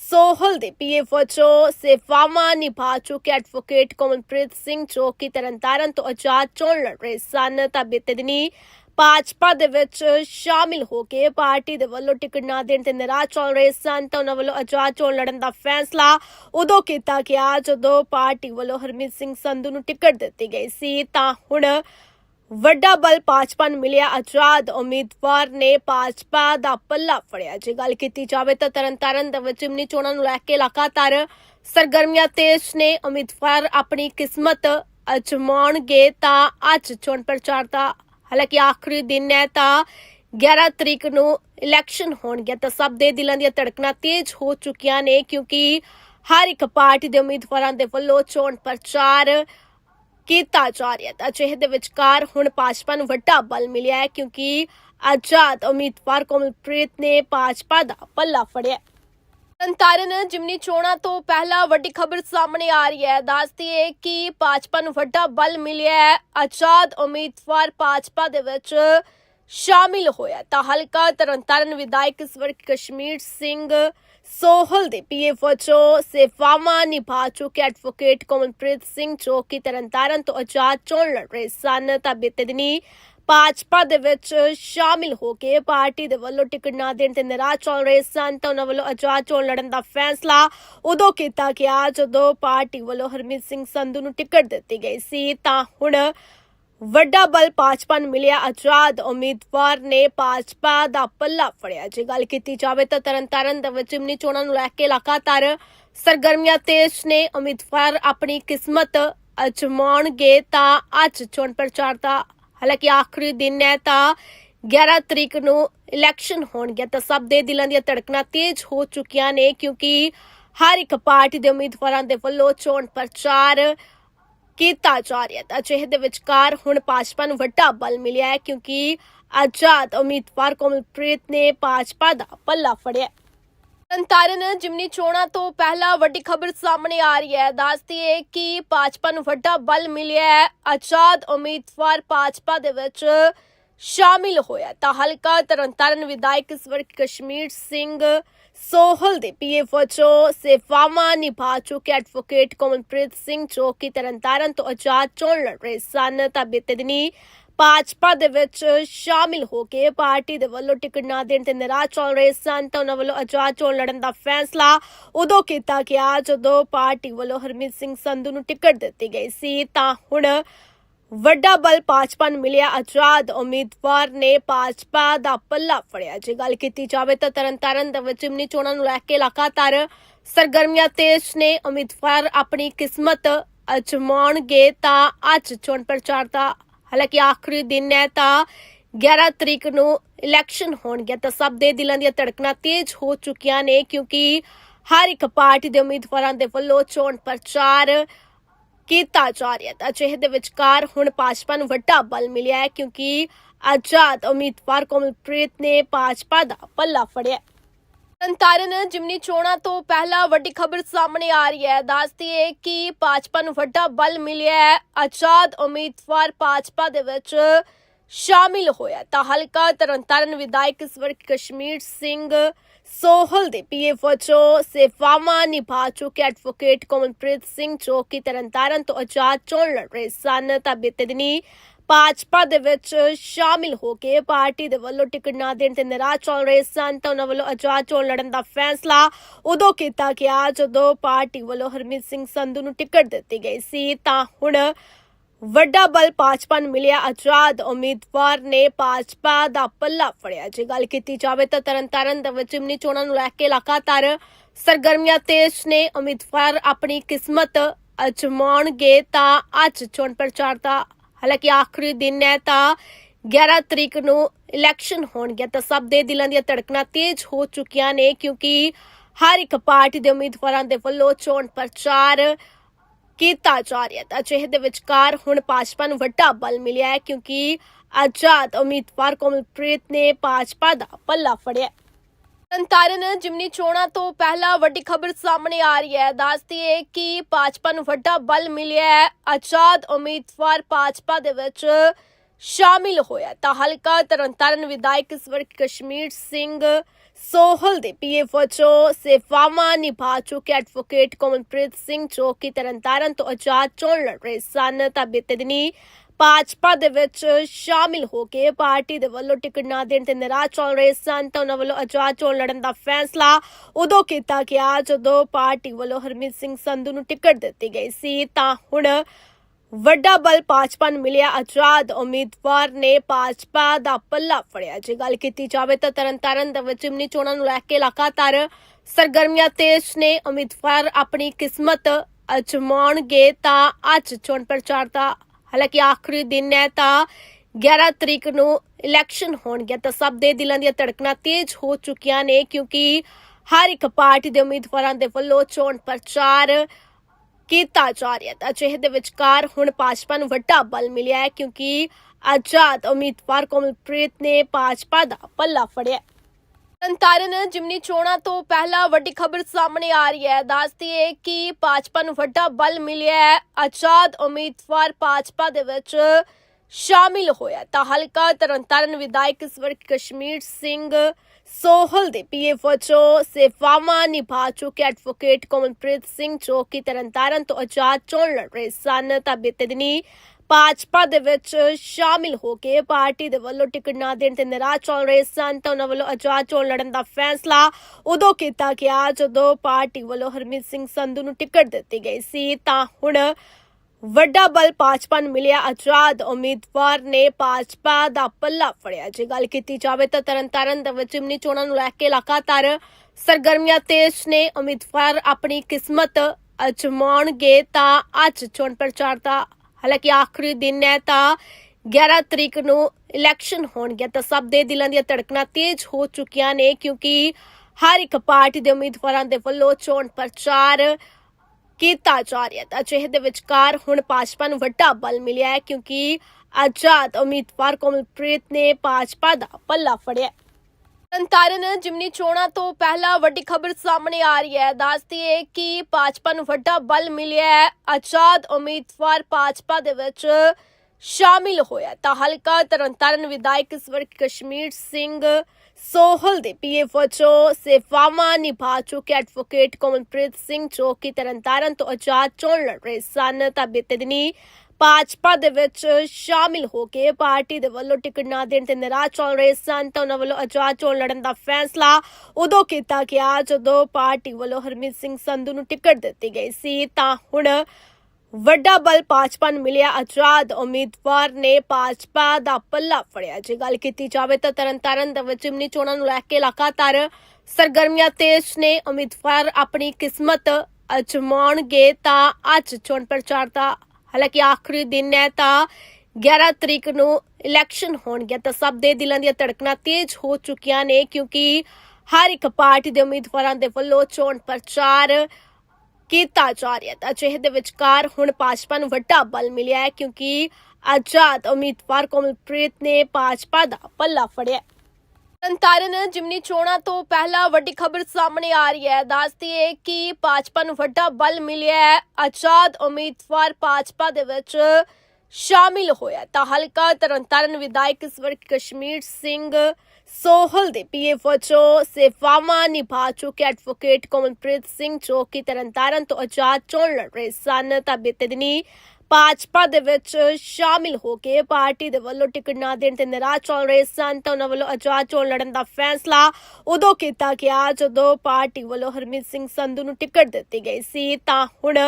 ਸੋਹਲ ਦੇ ਪੀਏ ਵਜੋਂ ਸੇਵਾਵਾਂ ਨਿਭਾ ਚੁੱਕੇ ਐਡਵੋਕੇਟ ਕੋਮਲਪ੍ਰੀਤ ਸਿੰਘ ਜੋ ਕਿ ਤਰਨਤਾਰਨ ਤੋਂ ਆਜ਼ਾਦ ਚੋਣ ਲੜ ਰਹੇ ਸਨ। ਤਾਂ ਬੀਤੇ ਦਿਨੀ ਭਾਜਪਾ ਦੇ ਵਿੱਚ ਸ਼ਾਮਿਲ ਹੋ ਕੇ ਪਾਰਟੀ ਦੇ ਵੱਲੋਂ ਟਿਕਟ ਨਾ ਦੇਣ ਤੇ ਨਾਰਾਜ਼ ਚੱਲ ਰਹੇ ਸਨ। ਤਾਂ ਉਹਨਾਂ ਵੱਲੋਂ ਆਜ਼ਾਦ ਚੋਣ ਲੜਨ ਦਾ ਫੈਸਲਾ ਉਦੋਂ ਕੀਤਾ ਗਿਆ ਜਦੋਂ ਪਾਰਟੀ ਵੱਲੋਂ ਹਰਮੀਤ ਸਿੰਘ ਸੰਧੂ ਨੂੰ ਟਿਕਟ ਦਿੱਤੀ ਗਈ ਸੀ। ਤਾਂ ਹੁਣ ਵੱਡਾ ਬਲ ਭਾਜਪਾ ਨੂੰ ਮਿਲਿਆ। ਆਜ਼ਾਦ ਉਮੀਦਵਾਰ ਨੇ ਭਾਜਪਾ ਦਾ ਪੱਲਾ ਫੜਿਆ। ਜੇ ਗੱਲ ਕੀਤੀ ਜਾਵੇ ਤਾਂ ਤਰਨਤਾਰਨ ਦੇ ਵਿੱਚ ਜਿਮਨੀ ਚੋਣਾਂ ਨੂੰ ਲੈ ਕੇ ਲਗਾਤਾਰ ਸਰਗਰਮੀਆਂ ਤੇਜ਼ ਨੇ। ਉਮੀਦਵਾਰ ਆਪਣੀ ਕਿਸਮਤ ਅਜਮਾਉਣਗੇ ਤਾਂ ਅੱਜ ਚੋਣ ਪ੍ਰਚਾਰ ਦਾ ਹਾਲਾਂਕਿ ਆਖਰੀ ਦਿਨ ਹੈ ਤਾਂ 11 ਤਰੀਕ ਨੂੰ ਇਲੈਕਸ਼ਨ ਹੋਣਗੇ ਤਾਂ ਸਭ ਦੇ ਦਿਲਾਂ ਦੀਆਂ ਧੜਕਣਾਂ ਤੇਜ਼ ਹੋ ਚੁੱਕੀਆਂ ਨੇ ਕਿਉਂਕਿ ਹਰ ਇੱਕ ਪਾਰਟੀ ਦੇ ਉਮੀਦਵਾਰਾਂ ਦੇ ਵੱਲੋਂ ਚੋਣ ਪ੍ਰਚਾਰ ਕੀਤਾ ਜਾ ਰਿਹਾ ਤਾਂ ਅਜਿਹੇ ਦੇ ਵਿਚਕਾਰ ਹੁਣ ਭਾਜਪਾ ਨੂੰ ਵੱਡਾ ਬਲ ਮਿਲਿਆ ਹੈ ਕਿਉਂਕਿ ਆਜ਼ਾਦ ਉਮੀਦਵਾਰ ਕੋਮਲਪ੍ਰੀਤ ਨੇ ਭਾਜਪਾ ਦਾ ਪੱਲਾ ਫੜਿਆ ਹੈ। ਜਿਮਨੀ ਚੋਣਾਂ ਤੋਂ ਪਹਿਲਾਂ ਵੱਡੀ ਖਬਰ ਸਾਹਮਣੇ ਆ ਰਹੀ ਹੈ। ਦੱਸਦੀ ਹੈ ਕਿ ਭਾਜਪਾ ਨੂੰ ਵੱਡਾ ਬਲ ਮਿਲਿਆ ਹੈ। ਆਜ਼ਾਦ ਉਮੀਦਵਾਰ ਭਾਜਪਾ ਦੇ ਵਿੱਚ ਸ਼ਾਮਿਲ ਹੋਇਆ ਤਾਂ ਹਲਕਾ ਤਰਨਤਾਰਨ ਵਿਧਾਇਕ ਸਵਰ ਕਸ਼ਮੀਰ ਸਿੰਘ ਸੋਹਲ ਦੇ ਪੀਏ ਵਜੋਂ ਸੇਵਾਵਾਂ ਨਿਭਾ ਚੁੱਕੇ ਐਡਵੋਕੇਟ ਕੋਮਲਪ੍ਰੀਤ ਸਿੰਘ ਜੋ ਕਿ ਤਰਨਤਾਰਨ ਤੋਂ ਆਜ਼ਾਦ ਚੋਣ ਲੜ ਰਹੇ ਸਨ ਤਾਂ ਬੀਤੇ ਦਿਨੀ ਭਾਜਪਾ ਦੇ ਵਿੱਚ ਸ਼ਾਮਿਲ ਹੋ ਕੇ ਪਾਰਟੀ ਦੇ ਵੱਲੋਂ ਟਿਕਟ ਨਾ ਦੇਣ ਤੇ ਨਾਰਾਜ਼ ਚੱਲ ਰਹੇ ਸਨ ਤਾਂ ਉਹਨਾਂ ਵੱਲੋਂ ਆਜ਼ਾਦ ਚੋਣ ਲੜਨ ਦਾ ਫੈਸਲਾ ਉਦੋਂ ਕੀਤਾ ਗਿਆ ਜਦੋਂ ਪਾਰਟੀ ਵੱਲੋਂ ਹਰਮੀਤ ਸਿੰਘ ਸੰਧੂ ਨੂੰ ਟਿਕਟ ਦਿੱਤੀ ਗਈ ਸੀ ਤਾਂ ਹੁਣ ਵੱਡਾ ਬਲ ਭਾਜਪਾ ਨੂੰ ਮਿਲਿਆ। ਆਜ਼ਾਦ ਉਮੀਦਵਾਰ ਨੇ ਭਾਜਪਾ ਦਾ ਪੱਲਾ ਫੜਿਆ। ਜੇ ਗੱਲ ਕੀਤੀ ਜਾਵੇ ਤਾਂ ਤਰਨਤਾਰਨ ਦੇ ਵਿੱਚ ਜਿਮਨੀ ਚੋਣਾਂ ਨੂੰ ਲੈ ਕੇ ਲਗਾਤਾਰ ਸਰਗਰਮੀਆਂ ਤੇਜ਼ ਨੇ। ਉਮੀਦਵਾਰ ਆਪਣੀ ਕਿਸਮਤ ਅਜਮਾਉਣਗੇ ਤਾਂ ਅੱਜ ਚੋਣ ਪ੍ਰਚਾਰ ਦਾ ਹਾਲਾਂਕਿ ਆਖਰੀ ਦਿਨ ਹੈ ਤਾਂ 11 ਤਰੀਕ ਨੂੰ ਇਲੈਕਸ਼ਨ ਹੋਣਗੇ ਤਾਂ ਸਭ ਦੇ ਦਿਲਾਂ ਦੀਆਂ ਧੜਕਣਾਂ ਤੇਜ਼ ਹੋ ਚੁੱਕੀਆਂ ਨੇ ਕਿਉਂਕਿ ਹਰ ਇੱਕ ਪਾਰਟੀ ਦੇ ਉਮੀਦਵਾਰਾਂ ਦੇ ਵੱਲੋਂ ਚੋਣ ਪ੍ਰਚਾਰ ਕੀਤਾ ਜਾ ਰਿਹਾ ਤਾਂ ਅਜਿਹੇ ਦੇ ਵਿਚਕਾਰ ਹੁਣ ਭਾਜਪਾ ਨੂੰ ਵੱਡਾ ਬਲ ਮਿਲਿਆ ਹੈ ਕਿਉਂਕਿ ਆਜ਼ਾਦ ਉਮੀਦਵਾਰ ਕੋਮਲਪ੍ਰੀਤ ਨੇ ਭਾਜਪਾ ਦਾ ਪੱਲਾ ਫੜਿਆ ਹੈ। ਜਿਮਨੀ ਚੋਣਾਂ ਤੋਂ ਪਹਿਲਾਂ ਵੱਡੀ ਖਬਰ ਸਾਹਮਣੇ ਆ ਰਹੀ ਹੈ। ਦੱਸਦੀ ਹੈ ਕਿ ਭਾਜਪਾ ਨੂੰ ਵੱਡਾ ਬਲ ਮਿਲਿਆ ਹੈ। ਆਜ਼ਾਦ ਉਮੀਦਵਾਰ ਭਾਜਪਾ ਦੇ ਵਿੱਚ ਸ਼ਾਮਿਲ ਹੋਇਆ ਤਾਂ ਹਲਕਾ ਤਰਨਤਾਰਨ ਵਿਧਾਇਕ ਸਵਰ ਕਸ਼ਮੀਰ ਸਿੰਘ ਸੋਹਲ ਦੇ ਪੀਏ ਵਜੋਂ ਸੇਵਾਵਾਂ ਨਿਭਾ ਚੁੱਕੇ ਐਡਵੋਕੇਟ ਕੋਮਲਪ੍ਰੀਤ ਸਿੰਘ ਜੋ ਕਿ ਤਰਨਤਾਰਨ ਤੋਂ ਆਜ਼ਾਦ ਚੋਣ ਲੜ ਰਹੇ ਸਨ ਤਾਂ ਬੀਤੇ ਦਿਨੀ ਭਾਜਪਾ ਦੇ ਵਿੱਚ ਸ਼ਾਮਿਲ ਹੋ ਕੇ ਪਾਰਟੀ ਦੇ ਵੱਲੋਂ ਟਿਕਟ ਨਾ ਦੇਣ ਤੇ ਨਾਰਾਜ਼ ਚੱਲ ਰਹੇ ਸਨ ਤਾਂ ਉਹਨਾਂ ਵੱਲੋਂ ਆਜ਼ਾਦ ਚੋਣ ਲੜਨ ਦਾ ਫੈਸਲਾ ਉਦੋਂ ਕੀਤਾ ਗਿਆ ਜਦੋਂ ਪਾਰਟੀ ਵੱਲੋਂ ਹਰਮੀਤ ਸਿੰਘ ਸੰਧੂ ਨੂੰ ਟਿਕਟ ਦਿੱਤੀ ਗਈ ਸੀ ਤਾਂ ਹੁਣ ਵੱਡਾ ਬਲ ਭਾਜਪਾ ਨੂੰ ਮਿਲਿਆ। ਆਜ਼ਾਦ ਉਮੀਦਵਾਰ ਨੇ ਭਾਜਪਾ ਦਾ ਪੱਲਾ ਫੜਿਆ। ਜੇ ਗੱਲ ਕੀਤੀ ਜਾਵੇ ਤਾਂ ਤਰਨਤਾਰਨ ਦੇ ਵਿੱਚ ਜਿਮਨੀ ਚੋਣਾਂ ਨੂੰ ਲੈ ਕੇ ਲਗਾਤਾਰ ਸਰਗਰਮੀਆਂ ਤੇਜ਼ ਨੇ। ਉਮੀਦਵਾਰ ਆਪਣੀ ਕਿਸਮਤ ਅਜਮਾਉਣਗੇ ਤਾਂ ਅੱਜ ਚੋਣ ਪ੍ਰਚਾਰ ਦਾ ਹਾਲਾਂਕਿ ਆਖਰੀ ਦਿਨ ਹੈ ਤਾਂ 11 ਤਰੀਕ ਨੂੰ ਇਲੈਕਸ਼ਨ ਹੋਣਗੇ। ਤਾਂ ਸਭ ਦੇ ਦਿਲਾਂ ਦੀਆਂ ਧੜਕਣਾਂ ਤੇਜ਼ ਹੋ ਚੁੱਕੀਆਂ ਨੇ ਕਿਉਂਕਿ ਹਰ ਇੱਕ ਪਾਰਟੀ ਦੇ ਉਮੀਦਵਾਰਾਂ ਦੇ ਵੱਲੋਂ ਚੋਣ ਪ੍ਰਚਾਰ ਕੀਤਾ ਜਾ ਰਿਹਾ ਤਾਂ ਅਜਿਹੇ ਦੇ ਵਿਚਕਾਰ ਹੁਣ ਭਾਜਪਾ ਨੂੰ ਵੱਡਾ ਬਲ ਮਿਲਿਆ ਹੈ ਕਿਉਂਕਿ ਆਜ਼ਾਦ ਉਮੀਦਵਾਰ ਕੋਮਲਪ੍ਰੀਤ ਨੇ ਭਾਜਪਾ ਦਾ ਪੱਲਾ ਫੜਿਆ ਹੈ। ਜਿਮਨੀ ਚੋਣਾਂ ਤੋਂ ਪਹਿਲਾਂ ਵੱਡੀ ਖਬਰ ਸਾਹਮਣੇ ਆ ਰਹੀ ਹੈ। ਦੱਸਦੀ ਹੈ ਕਿ ਭਾਜਪਾ ਨੂੰ ਵੱਡਾ ਬਲ ਮਿਲਿਆ ਹੈ। ਆਜ਼ਾਦ ਉਮੀਦਵਾਰ ਭਾਜਪਾ ਦੇ ਵਿੱਚ ਸ਼ਾਮਿਲ ਹੋਇਆ ਤਾਂ ਹਲਕਾ ਤਰਨਤਾਰਨ ਵਿਧਾਇਕ ਸਵਰ ਕਸ਼ਮੀਰ ਸਿੰਘ ਸੋਹਲ ਦੇ ਪੀਏ ਵਜੋਂ ਸੇਵਾਵਾਂ ਨਿਭਾ ਚੁੱਕੇ ਐਡਵੋਕੇਟ ਕੋਮਲਪ੍ਰੀਤ ਸਿੰਘ ਜੋ ਕਿ ਤਰਨਤਾਰਨ ਤੋਂ ਆਜ਼ਾਦ ਚੋਣ ਲੜ ਰਹੇ ਸਨ ਤਾਂ ਬੀਤੇ ਦਿਨੀ ਭਾਜਪਾ ਦੇ ਵਿੱਚ ਸ਼ਾਮਿਲ ਹੋ ਕੇ ਪਾਰਟੀ ਦੇ ਵੱਲੋਂ ਟਿਕਟ ਨਾ ਦੇਣ ਤੇ ਨਾਰਾਜ਼ ਚੱਲ ਰਹੇ ਸਨ ਤਾਂ ਉਹਨਾਂ ਵੱਲੋਂ ਆਜ਼ਾਦ ਚੋਣ ਲੜਨ ਦਾ ਫੈਸਲਾ ਉਦੋਂ ਕੀਤਾ ਗਿਆ ਜਦੋਂ ਪਾਰਟੀ ਵੱਲੋਂ ਹਰਮੀਤ ਸਿੰਘ ਸੰਧੂ ਨੂੰ ਟਿਕਟ ਦਿੱਤੀ ਗਈ ਸੀ ਤਾਂ ਹੁਣ ਵੱਡਾ ਬਲ ਭਾਜਪਾ ਨੂੰ ਮਿਲਿਆ। ਆਜ਼ਾਦ ਉਮੀਦਵਾਰ ਨੇ ਭਾਜਪਾ ਦਾ ਪੱਲਾ ਫੜਿਆ। ਜੇ ਗੱਲ ਕੀਤੀ ਜਾਵੇ ਤਾਂ ਤਰਨਤਾਰਨ ਦੇ ਵਿੱਚ ਜਿਮਨੀ ਚੋਣਾਂ ਨੂੰ ਲੈ ਕੇ ਲਗਾਤਾਰ ਸਰਗਰਮੀਆਂ ਤੇਜ਼ ਨੇ। ਉਮੀਦਵਾਰ ਆਪਣੀ ਕਿਸਮਤ ਅਜਮਾਉਣਗੇ ਤਾਂ ਅੱਜ ਚੋਣ ਪ੍ਰਚਾਰ ਦਾ ਹਾਲਾਂਕਿ ਆਖਰੀ ਦਿਨ ਹੈ ਤਾਂ 11 ਤਰੀਕ ਨੂੰ ਇਲੈਕਸ਼ਨ ਹੋਣਗੇ ਤਾਂ ਸਭ ਦੇ ਦਿਲਾਂ ਦੀਆਂ ਧੜਕਣਾਂ ਤੇਜ਼ ਹੋ ਚੁੱਕੀਆਂ ਨੇ ਕਿਉਂਕਿ ਹਰ ਇੱਕ ਪਾਰਟੀ ਦੇ ਉਮੀਦਵਾਰਾਂ ਦੇ ਵੱਲੋਂ ਚੋਣ ਪ੍ਰਚਾਰ ਕੀਤਾ ਜਾ ਰਿਹਾ ਤਾਂ ਅਜਿਹੇ ਦੇ ਵਿਚਕਾਰ ਹੁਣ ਭਾਜਪਾ ਨੂੰ ਵੱਡਾ ਬਲ ਮਿਲਿਆ ਹੈ ਕਿਉਂਕਿ ਆਜ਼ਾਦ ਉਮੀਦਵਾਰ ਕੋਮਲਪ੍ਰੀਤ ਨੇ ਭਾਜਪਾ ਦਾ ਪੱਲਾ ਫੜਿਆ ਤਰਨਤਾਰਨ ਜਿਮਨੀ ਚੋਣਾਂ ਤੋਂ ਪਹਿਲਾਂ ਵੱਡੀ ਖਬਰ ਸਾਹਮਣੇ ਆ ਰਹੀ ਹੈ। ਦੱਸਦੀ ਹੈ ਕਿ ਭਾਜਪਾ ਨੂੰ ਵੱਡਾ ਬਲ ਮਿਲਿਆ ਹੈ। ਆਜ਼ਾਦ ਉਮੀਦਵਾਰ ਭਾਜਪਾ ਦੇ ਵਿੱਚ ਸ਼ਾਮਿਲ ਹੋਇਆ ਤਾਂ ਹਲਕਾ ਤਰਨਤਾਰਨ ਵਿਧਾਇਕ ਸਵਰ ਕਸ਼ਮੀਰ ਸਿੰਘ ਸੋਹਲ ਦੇ ਪੀਏ ਵਜੋਂ ਸੇਵਾਵਾਂ ਨਿਭਾ ਚੁੱਕੇ ਐਡਵੋਕੇਟ ਕੋਮਲਪ੍ਰੀਤ ਸਿੰਘ ਜੋ ਕਿ ਤਰਨਤਾਰਨ ਤੋਂ ਆਜ਼ਾਦ ਚੋਣ ਲੜ ਰਹੇ ਸਨ। ਤਾਂ ਬੀਤੇ ਦਿਨੀ ਭਾਜਪਾ ਦੇ ਵਿੱਚ ਸ਼ਾਮਿਲ ਹੋ ਕੇ ਪਾਰਟੀ ਦੇ ਵੱਲੋਂ ਟਿਕਟ ਨਾ ਦੇਣ ਤੇ ਨਾਰਾਜ਼ ਚੱਲ ਰਹੇ ਸਨ। ਤਾਂ ਉਹਨਾਂ ਵੱਲੋਂ ਆਜ਼ਾਦ ਚੋਣ ਲੜਨ ਦਾ ਫੈਸਲਾ ਉਦੋਂ ਕੀਤਾ ਗਿਆ ਜਦੋਂ ਪਾਰਟੀ ਵੱਲੋਂ ਹਰਮੀਤ ਸਿੰਘ ਸੰਧੂ ਨੂੰ ਟਿਕਟ ਦਿੱਤੀ ਗਈ ਸੀ। ਤਾਂ ਹੁਣ ਵੱਡਾ ਬਲ ਭਾਜਪਾ ਨੂੰ ਮਿਲਿਆ। ਆਜ਼ਾਦ ਉਮੀਦਵਾਰ ਨੇ ਭਾਜਪਾ ਦਾ ਪੱਲਾ ਫੜਿਆ। ਜੇ ਗੱਲ ਕੀਤੀ ਜਾਵੇ ਤਾਂ ਤਰਨਤਾਰਨ ਦੇ ਵਿੱਚ ਜਿਮਨੀ ਚੋਣਾਂ ਨੂੰ ਲੈ ਕੇ ਲਗਾਤਾਰ ਸਰਗਰਮੀਆਂ ਤੇਜ਼ ਨੇ। ਉਮੀਦਵਾਰ ਆਪਣੀ ਕਿਸਮਤ ਅਜਮਾਉਣਗੇ ਤਾਂ ਅੱਜ ਚੋਣ ਪ੍ਰਚਾਰ ਦਾ ਹਾਲਾਂਕਿ ਆਖਰੀ ਦਿਨ ਹੈ ਤਾਂ 11 ਤਰੀਕ ਨੂੰ ਇਲੈਕਸ਼ਨ ਹੋਣਗੇ ਤਾਂ ਸਭ ਦੇ ਦਿਲਾਂ ਦੀਆਂ ਧੜਕਣਾਂ ਤੇਜ਼ ਹੋ ਚੁੱਕੀਆਂ ਨੇ ਕਿਉਂਕਿ ਹਰ ਇੱਕ ਪਾਰਟੀ ਦੇ ਉਮੀਦਵਾਰਾਂ ਦੇ ਵੱਲੋਂ ਚੋਣ ਪ੍ਰਚਾਰ ਕੀਤਾ ਜਾ ਰਿਹਾ ਤਾਂ ਅਜਿਹੇ ਦੇ ਵਿਚਕਾਰ ਹੁਣ ਭਾਜਪਾ ਨੂੰ ਵੱਡਾ ਬਲ ਮਿਲਿਆ ਹੈ ਕਿਉਂਕਿ ਆਜ਼ਾਦ ਉਮੀਦਵਾਰ ਕੋਮਲਪ੍ਰੀਤ ਨੇ ਭਾਜਪਾ ਦਾ ਪੱਲਾ ਫੜਿਆ ਹੈ। ਜਿਮਨੀ ਚੋਣਾਂ ਤੋਂ ਪਹਿਲਾਂ ਵੱਡੀ ਖਬਰ ਸਾਹਮਣੇ ਆ ਰਹੀ ਹੈ। ਦੱਸਦੀ ਹੈ ਕਿ ਭਾਜਪਾ ਨੂੰ ਵੱਡਾ ਬਲ ਮਿਲਿਆ ਹੈ। ਆਜ਼ਾਦ ਉਮੀਦਵਾਰ ਭਾਜਪਾ ਦੇ ਵਿੱਚ ਸ਼ਾਮਿਲ ਹੋਇਆ ਤਾਂ ਹਲਕਾ ਤਰਨਤਾਰਨ ਵਿਧਾਇਕ ਸਵਰ ਕਸ਼ਮੀਰ ਸਿੰਘ ਸੋਹਲ ਦੇ ਪੀਏ ਵਜੋਂ ਸੇਵਾਵਾਂ ਨਿਭਾ ਚੁੱਕੇ ਐਡਵੋਕੇਟ ਕੋਮਲਪ੍ਰੀਤ ਸਿੰਘ, ਜੋ ਕਿ ਤਰਨਤਾਰਨ ਤੋਂ ਆਜ਼ਾਦ ਚੋਣ ਲੜ ਰਹੇ ਸਨ। ਤਾਂ ਬੀਤੇ ਦਿਨੀ ਭਾਜਪਾ ਦੇ ਵਿੱਚ ਸ਼ਾਮਿਲ ਹੋ ਕੇ ਪਾਰਟੀ ਦੇ ਵੱਲੋਂ ਟਿਕਟ ਨਾ ਦੇਣ ਤੇ ਨਾਰਾਜ਼ ਚੱਲ ਰਹੇ ਸਨ। ਤਾਂ ਉਹਨਾਂ ਵੱਲੋਂ ਆਜ਼ਾਦ ਚੋਣ ਲੜਨ ਦਾ ਫੈਸਲਾ ਉਦੋਂ ਕੀਤਾ ਗਿਆ, ਜਦੋਂ ਪਾਰਟੀ ਵੱਲੋਂ ਹਰਮੀਤ ਸਿੰਘ ਸੰਧੂ ਨੂੰ ਟਿਕਟ ਦਿੱਤੀ ਗਈ ਸੀ। ਤਾਂ ਹੁਣ ਵੱਡਾ ਬਲ ਭਾਜਪਾ ਨੂੰ ਮਿਲਿਆ। ਆਜ਼ਾਦ ਉਮੀਦਵਾਰ ਨੇ ਭਾਜਪਾ ਦਾ ਪੱਲਾ ਫੜਿਆ। ਜੇ ਗੱਲ ਕੀਤੀ ਜਾਵੇ ਤਾਂ ਤਰਨਤਾਰਨ ਦੇ ਵਿੱਚ ਜਿਮਨੀ ਚੋਣਾਂ ਨੂੰ ਲੈ ਕੇ ਲਗਾਤਾਰ ਸਰਗਰਮੀਆਂ ਤੇਜ਼ ਨੇ। ਉਮੀਦਵਾਰ ਆਪਣੀ ਕਿਸਮਤ ਅਜਮਾਉਣਗੇ ਤਾਂ ਅੱਜ ਚੋਣ ਪ੍ਰਚਾਰ ਦਾ ਹਾਲਾਂਕਿ ਆਖਰੀ ਦਿਨ ਹੈ ਤਾਂ 11 ਤਰੀਕ ਨੂੰ ਇਲੈਕਸ਼ਨ ਹੋਣਗੇ ਤਾਂ ਸਭ ਦੇ ਦਿਲਾਂ ਦੀਆਂ ਧੜਕਣਾਂ ਤੇਜ਼ ਹੋ ਚੁੱਕੀਆਂ ਨੇ ਕਿਉਂਕਿ ਹਰ ਇੱਕ ਪਾਰਟੀ ਦੇ ਉਮੀਦਵਾਰਾਂ ਦੇ ਵੱਲੋਂ ਚੋਣ ਪ੍ਰਚਾਰ ਕੀਤਾ ਜਾ ਰਿਹਾ ਤਾਂ ਅਜਿਹੇ ਦੇ ਵਿਚਕਾਰ ਹੁਣ ਭਾਜਪਾ ਨੂੰ ਵੱਡਾ ਬਲ ਮਿਲਿਆ ਹੈ ਕਿਉਂਕਿ ਆਜ਼ਾਦ ਉਮੀਦਵਾਰ ਕੋਮਲਪ੍ਰੀਤ ਨੇ ਭਾਜਪਾ ਦਾ ਪੱਲਾ ਫੜਿਆ ਤਰਨਤਾਰਨ ਜਿਮਨੀ ਚੋਣਾਂ ਤੋਂ ਪਹਿਲਾਂ ਵੱਡੀ ਖਬਰ ਸਾਹਮਣੇ ਆ ਰਹੀ ਹੈ। ਦੱਸਦੀ ਹੈ ਕਿ ਭਾਜਪਾ ਨੂੰ ਵੱਡਾ ਬਲ ਮਿਲਿਆ ਹੈ। ਆਜ਼ਾਦ ਉਮੀਦਵਾਰ ਭਾਜਪਾ ਦੇ ਵਿੱਚ ਸ਼ਾਮਿਲ ਹੋਇਆ ਤਾਂ ਹਲਕਾ ਤਰਨਤਾਰਨ ਵਿਧਾਇਕ ਸਵਰ ਕਸ਼ਮੀਰ ਸਿੰਘ ਸੋਹਲ ਦੇ ਪੀਏ ਵਜੋਂ ਸੇਵਾਵਾਂ ਨਿਭਾ ਚੁੱਕੇ ਐਡਵੋਕੇਟ ਕੋਮਲਪ੍ਰੀਤ ਸਿੰਘ ਜੋ ਕਿ ਤਰਨਤਾਰਨ ਤੋਂ ਆਜ਼ਾਦ ਚੋਣ ਲੜ ਰਹੇ ਸਨ। ਤਾਂ ਬੀਤੇ ਦਿਨੀ ਭਾਜਪਾ ਦੇ ਵਿੱਚ ਸ਼ਾਮਿਲ ਹੋ ਕੇ ਪਾਰਟੀ ਦੇ ਵੱਲੋਂ ਟਿਕਟ ਨਾ ਦੇਣ ਤੇ ਨਾਰਾਜ਼ ਚੱਲ ਰਹੇ ਸਨ। ਤਾਂ ਉਹਨਾਂ ਵੱਲੋਂ ਆਜ਼ਾਦ ਚੋਣ ਲੜਨ ਦਾ ਫੈਸਲਾ ਉਦੋਂ ਕੀਤਾ ਗਿਆ ਜਦੋਂ ਪਾਰਟੀ ਵੱਲੋਂ ਹਰਮੀਤ ਸਿੰਘ ਸੰਧੂ ਨੂੰ ਟਿਕਟ ਦਿੱਤੀ ਗਈ ਸੀ। ਤਾਂ ਹੁਣ ਵੱਡਾ ਬਲ ਭਾਜਪਾ ਨੂੰ ਮਿਲਿਆ। ਆਜ਼ਾਦ ਉਮੀਦਵਾਰ ਨੇ ਭਾਜਪਾ ਦਾ ਪੱਲਾ ਫੜਿਆ। ਜੇ ਗੱਲ ਕੀਤੀ ਜਾਵੇ ਤਾਂ ਤਰਨਤਾਰਨ ਦੇ ਵਿੱਚ ਜਿਮਨੀ ਚੋਣਾਂ ਨੂੰ ਲੈ ਕੇ ਲਗਾਤਾਰ ਸਰਗਰਮੀਆਂ ਤੇਜ਼ ਨੇ। ਉਮੀਦਵਾਰ ਆਪਣੀ ਕਿਸਮਤ ਅਜਮਾਉਣਗੇ ਤਾਂ ਅੱਜ ਚੋਣ ਪ੍ਰਚਾਰ ਦਾ ਹਾਲਾਂਕਿ ਆਖਰੀ ਦਿਨ ਹੈ ਤਾਂ 11 ਤਰੀਕ ਨੂੰ ਇਲੈਕਸ਼ਨ ਹੋਣਗੇ ਤਾਂ ਸਭ ਦੇ ਦਿਲਾਂ ਦੀਆਂ ਧੜਕਣਾਂ ਤੇਜ਼ ਹੋ ਚੁੱਕੀਆਂ ਨੇ ਕਿਉਂਕਿ ਹਰ ਇੱਕ ਪਾਰਟੀ ਦੇ ਉਮੀਦਵਾਰਾਂ ਦੇ ਵੱਲੋਂ ਚੋਣ ਪ੍ਰਚਾਰ ਕੀਤਾ ਜਾ ਰਿਹਾ ਤਾਂ ਅਜਿਹੇ ਦੇ ਵਿਚਕਾਰ ਹੁਣ ਭਾਜਪਾ ਨੂੰ ਵੱਡਾ ਬਲ ਮਿਲਿਆ ਹੈ ਕਿਉਂਕਿ ਆਜ਼ਾਦ ਉਮੀਦਵਾਰ ਕੋਮਲਪ੍ਰੀਤ ਨੇ ਭਾਜਪਾ ਦਾ ਪੱਲਾ ਫੜਿਆ ਤਰਨਤਾਰਨ ਜਿਮਨੀ ਚੋਣਾਂ ਤੋਂ ਪਹਿਲਾਂ ਵੱਡੀ ਖਬਰ ਸਾਹਮਣੇ ਆ ਰਹੀ ਹੈ। ਦੱਸਦੀ ਹੈ ਕਿ ਭਾਜਪਾ ਨੂੰ ਵੱਡਾ ਬਲ ਮਿਲਿਆ ਹੈ। ਆਜ਼ਾਦ ਉਮੀਦਵਾਰ ਭਾਜਪਾ ਦੇ ਵਿੱਚ ਸ਼ਾਮਿਲ ਹੋਇਆ ਤਾਂ ਹਲਕਾ ਤਰਨਤਾਰਨ ਵਿਧਾਇਕ ਸਵਰ ਕਸ਼ਮੀਰ ਸਿੰਘ ਸੋਹਲ ਦੇ ਪੀਏ ਵਜੋਂ ਸੇਵਾਵਾਂ ਨਿਭਾ ਚੁੱਕੇ ਐਡਵੋਕੇਟ ਕੋਮਲਪ੍ਰੀਤ ਸਿੰਘ ਜੋ ਕਿ ਤਰਨਤਾਰਨ ਤੋਂ ਆਜ਼ਾਦ ਚੋਣ ਲੜ ਰਹੇ ਸਨ। ਤਾਂ ਬੀਤੇ ਦਿਨੀ ਭਾਜਪਾ ਦੇ ਵਿੱਚ ਸ਼ਾਮਿਲ ਹੋ ਕੇ ਪਾਰਟੀ ਦੇ ਵੱਲੋਂ ਟਿਕਟ ਨਾ ਦੇਣ ਤੇ ਨਾਰਾਜ਼ ਚੱਲ ਰਹੇ ਸਨ। ਤਾਂ ਉਹਨਾਂ ਵੱਲੋਂ ਆਜ਼ਾਦ ਚੋਣ ਲੜਨ ਦਾ ਫੈਸਲਾ ਉਦੋਂ ਕੀਤਾ ਗਿਆ ਜਦੋਂ ਪਾਰਟੀ ਵੱਲੋਂ ਹਰਮੀਤ ਸਿੰਘ ਸੰਧੂ ਨੂੰ ਟਿਕਟ ਦਿੱਤੀ ਗਈ ਸੀ। ਤਾਂ ਹੁਣ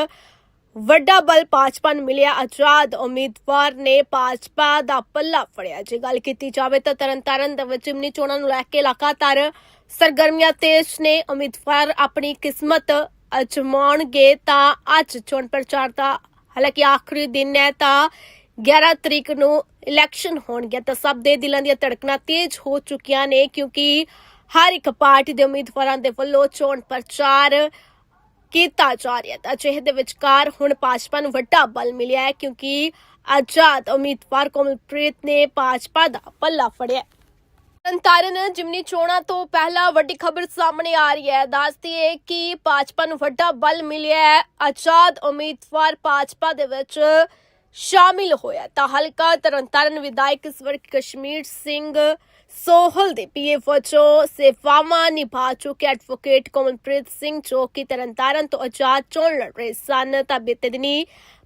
ਵੱਡਾ ਬਲ ਭਾਜਪਾ ਨੂੰ ਮਿਲਿਆ। ਆਜ਼ਾਦ ਉਮੀਦਵਾਰ ਨੇ ਭਾਜਪਾ ਦਾ ਪੱਲਾ ਫੜਿਆ। ਜੇ ਗੱਲ ਕੀਤੀ ਜਾਵੇ ਤਾਂ ਤਰਨਤਾਰਨ ਦੇ ਵਿੱਚ ਜਿਮਨੀ ਚੋਣਾਂ ਨੂੰ ਲੈ ਕੇ ਲਗਾਤਾਰ ਸਰਗਰਮੀਆਂ ਤੇਜ਼ ਨੇ। ਉਮੀਦਵਾਰ ਆਪਣੀ ਕਿਸਮਤ ਅਜਮਾਉਣਗੇ ਤਾਂ ਅੱਜ ਚੋਣ ਪ੍ਰਚਾਰ ਦਾ ਹਾਲਾਂਕਿ ਆਖਰੀ ਦਿਨ ਹੈ ਤਾਂ 11 ਤਰੀਕ ਨੂੰ ਇਲੈਕਸ਼ਨ ਹੋਣਗੇ। ਤਾਂ ਸਭ ਦੇ ਦਿਲਾਂ ਦੀਆਂ ਧੜਕਣਾਂ ਤੇਜ਼ ਹੋ ਚੁੱਕੀਆਂ ਨੇ ਕਿਉਂਕਿ ਹਰ ਇੱਕ ਪਾਰਟੀ ਦੇ ਉਮੀਦਵਾਰਾਂ ਦੇ ਵੱਲੋਂ ਚੋਣ ਪ੍ਰਚਾਰ ਕੀਤਾ ਜਾ ਰਿਹਾ ਤਾਂ ਅਜਿਹੇ ਦੇ ਵਿਚਕਾਰ ਹੁਣ ਭਾਜਪਾ ਨੂੰ ਵੱਡਾ ਬਲ ਮਿਲਿਆ ਹੈ ਕਿਉਂਕਿ ਆਜ਼ਾਦ ਉਮੀਦਵਾਰ ਕੋਮਲਪ੍ਰੀਤ ਨੇ ਭਾਜਪਾ ਦਾ ਪੱਲਾ ਫੜਿਆ ਤਰਨਤਾਰਨ ਜਿਮਨੀ ਚੋਣਾਂ ਤੋਂ ਪਹਿਲਾਂ ਵੱਡੀ ਖਬਰ ਸਾਹਮਣੇ ਆ ਰਹੀ ਹੈ। ਦੱਸਦੀ ਹੈ ਕਿ ਭਾਜਪਾ ਨੂੰ ਵੱਡਾ ਬਲ ਮਿਲਿਆ ਹੈ। ਆਜ਼ਾਦ ਉਮੀਦਵਾਰ ਭਾਜਪਾ ਦੇ ਵਿੱਚ ਸ਼ਾਮਿਲ ਹੋਇਆ ਤਾਂ ਹਲਕਾ ਤਰਨਤਾਰਨ ਵਿਧਾਇਕ ਸਵਰਗ ਕਸ਼ਮੀਰ ਸਿੰਘ ਸੋਹਲ ਦੇ ਪੀਏ ਵਜੋਂ ਸੇਵਾਵਾਂ ਨਿਭਾ ਚੁੱਕੇ ਐਡਵੋਕੇਟ ਕੋਮਲਪ੍ਰੀਤ ਸਿੰਘ ਜੋ ਕਿ ਤਰਨਤਾਰਨ ਤੋਂ ਆਜ਼ਾਦ ਚੋਣ ਲੜ ਰਹੇ ਸਨ। ਤਾਂ ਬੀਤੇ ਦਿਨੀ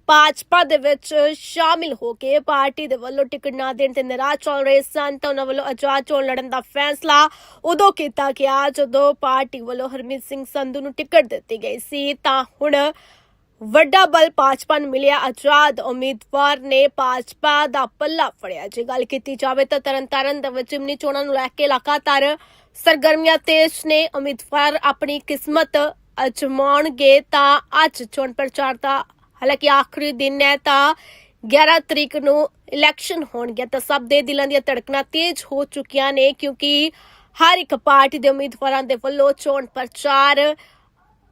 ਭਾਜਪਾ ਦੇ ਵਿੱਚ ਸ਼ਾਮਿਲ ਹੋ ਕੇ ਪਾਰਟੀ ਦੇ ਵੱਲੋਂ ਟਿਕਟ ਨਾ ਦੇਣ ਤੇ ਨਾਰਾਜ਼ ਚੱਲ ਰਹੇ ਸਨ। ਤਾਂ ਉਹਨਾਂ ਵੱਲੋਂ ਆਜ਼ਾਦ ਚੋਣ ਲੜਨ ਦਾ ਫੈਸਲਾ ਉਦੋਂ ਕੀਤਾ ਗਿਆ ਜਦੋਂ ਪਾਰਟੀ ਵੱਲੋਂ ਹਰਮੀਤ ਸਿੰਘ ਸੰਧੂ ਨੂੰ ਟਿਕਟ ਦਿੱਤੀ ਗਈ ਸੀ। ਤਾਂ ਹੁਣ ਵੱਡਾ ਬਲ ਭਾਜਪਾ ਨੂੰ ਮਿਲਿਆ। ਆਜ਼ਾਦ ਉਮੀਦਵਾਰ ਨੇ ਭਾਜਪਾ ਦਾ ਪੱਲਾ ਫੜਿਆ। ਜੇ ਗੱਲ ਕੀਤੀ ਜਾਵੇ ਤਾਂ ਤਰਨਤਾਰਨ ਦੇ ਵਿੱਚ ਜਿਮਨੀ ਚੋਣਾਂ ਨੂੰ ਲੈ ਕੇ ਲਗਾਤਾਰ ਸਰਗਰਮੀਆਂ ਤੇਜ਼ ਨੇ। ਉਮੀਦਵਾਰ ਆਪਣੀ ਕਿਸਮਤ ਅਜਮਾਉਣਗੇ ਤਾਂ ਅੱਜ ਚੋਣ ਪ੍ਰਚਾਰ ਦਾ ਹਾਲਾਂਕਿ ਆਖਰੀ ਦਿਨ ਹੈ ਤਾਂ 11 ਤਰੀਕ ਨੂੰ ਇਲੈਕਸ਼ਨ ਹੋਣਗੇ। ਤਾਂ ਸਭ ਦੇ ਦਿਲਾਂ ਦੀਆਂ ਧੜਕਣਾਂ ਤੇਜ਼ ਹੋ ਚੁੱਕੀਆਂ ਨੇ ਕਿਉਂਕਿ ਹਰ ਇੱਕ ਪਾਰਟੀ ਦੇ ਉਮੀਦਵਾਰਾਂ ਦੇ ਵੱਲੋਂ ਚੋਣ ਪ੍ਰਚਾਰ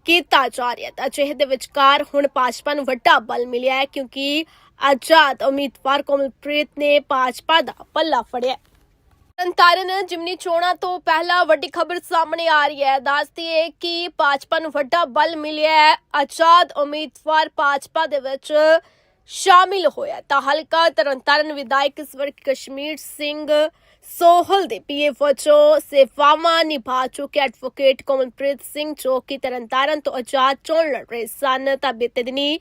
ਕੀਤਾ ਜਾ ਰਿਹਾ ਤਾਂ ਅਜਿਹੇ ਦੇ ਵਿਚਕਾਰ ਹੁਣ ਭਾਜਪਾ ਨੂੰ ਵੱਡਾ ਬਲ ਮਿਲਿਆ ਹੈ ਕਿਉਂਕਿ ਆਜ਼ਾਦ ਉਮੀਦਵਾਰ ਕੋਮਲਪ੍ਰੀਤ ਨੇ ਭਾਜਪਾ ਦਾ ਪੱਲਾ ਫੜਿਆ ਤਰਨਤਾਰਨ ਜਿਮਨੀ ਚੋਣਾਂ ਤੋਂ ਪਹਿਲਾਂ ਵੱਡੀ ਖਬਰ ਸਾਹਮਣੇ ਆ ਰਹੀ ਹੈ। ਦੱਸਦੀ ਹੈ ਕਿ ਭਾਜਪਾ ਨੂੰ ਵੱਡਾ ਬਲ ਮਿਲਿਆ ਹੈ। ਆਜ਼ਾਦ ਉਮੀਦਵਾਰ ਭਾਜਪਾ ਦੇ ਵਿੱਚ ਸ਼ਾਮਿਲ ਹੋਇਆ ਤਾਂ ਹਲਕਾ ਤਰਨਤਾਰਨ ਵਿਧਾਇਕ ਸਵਰਗ ਕਸ਼ਮੀਰ ਸਿੰਘ ਸੋਹਲ ਦੇ ਪੀਏ ਵਜੋਂ ਸੇਵਾਵਾਂ ਨਿਭਾ ਚੁੱਕੇ ਐਡਵੋਕੇਟ ਕੋਮਲਪ੍ਰੀਤ ਸਿੰਘ ਜੋ ਕਿ ਤਰਨਤਾਰਨ ਤੋਂ ਆਜ਼ਾਦ ਚੋਣ ਲੜ ਰਹੇ ਸਨ। ਤਾਂ ਬੀਤੇ ਦਿਨੀ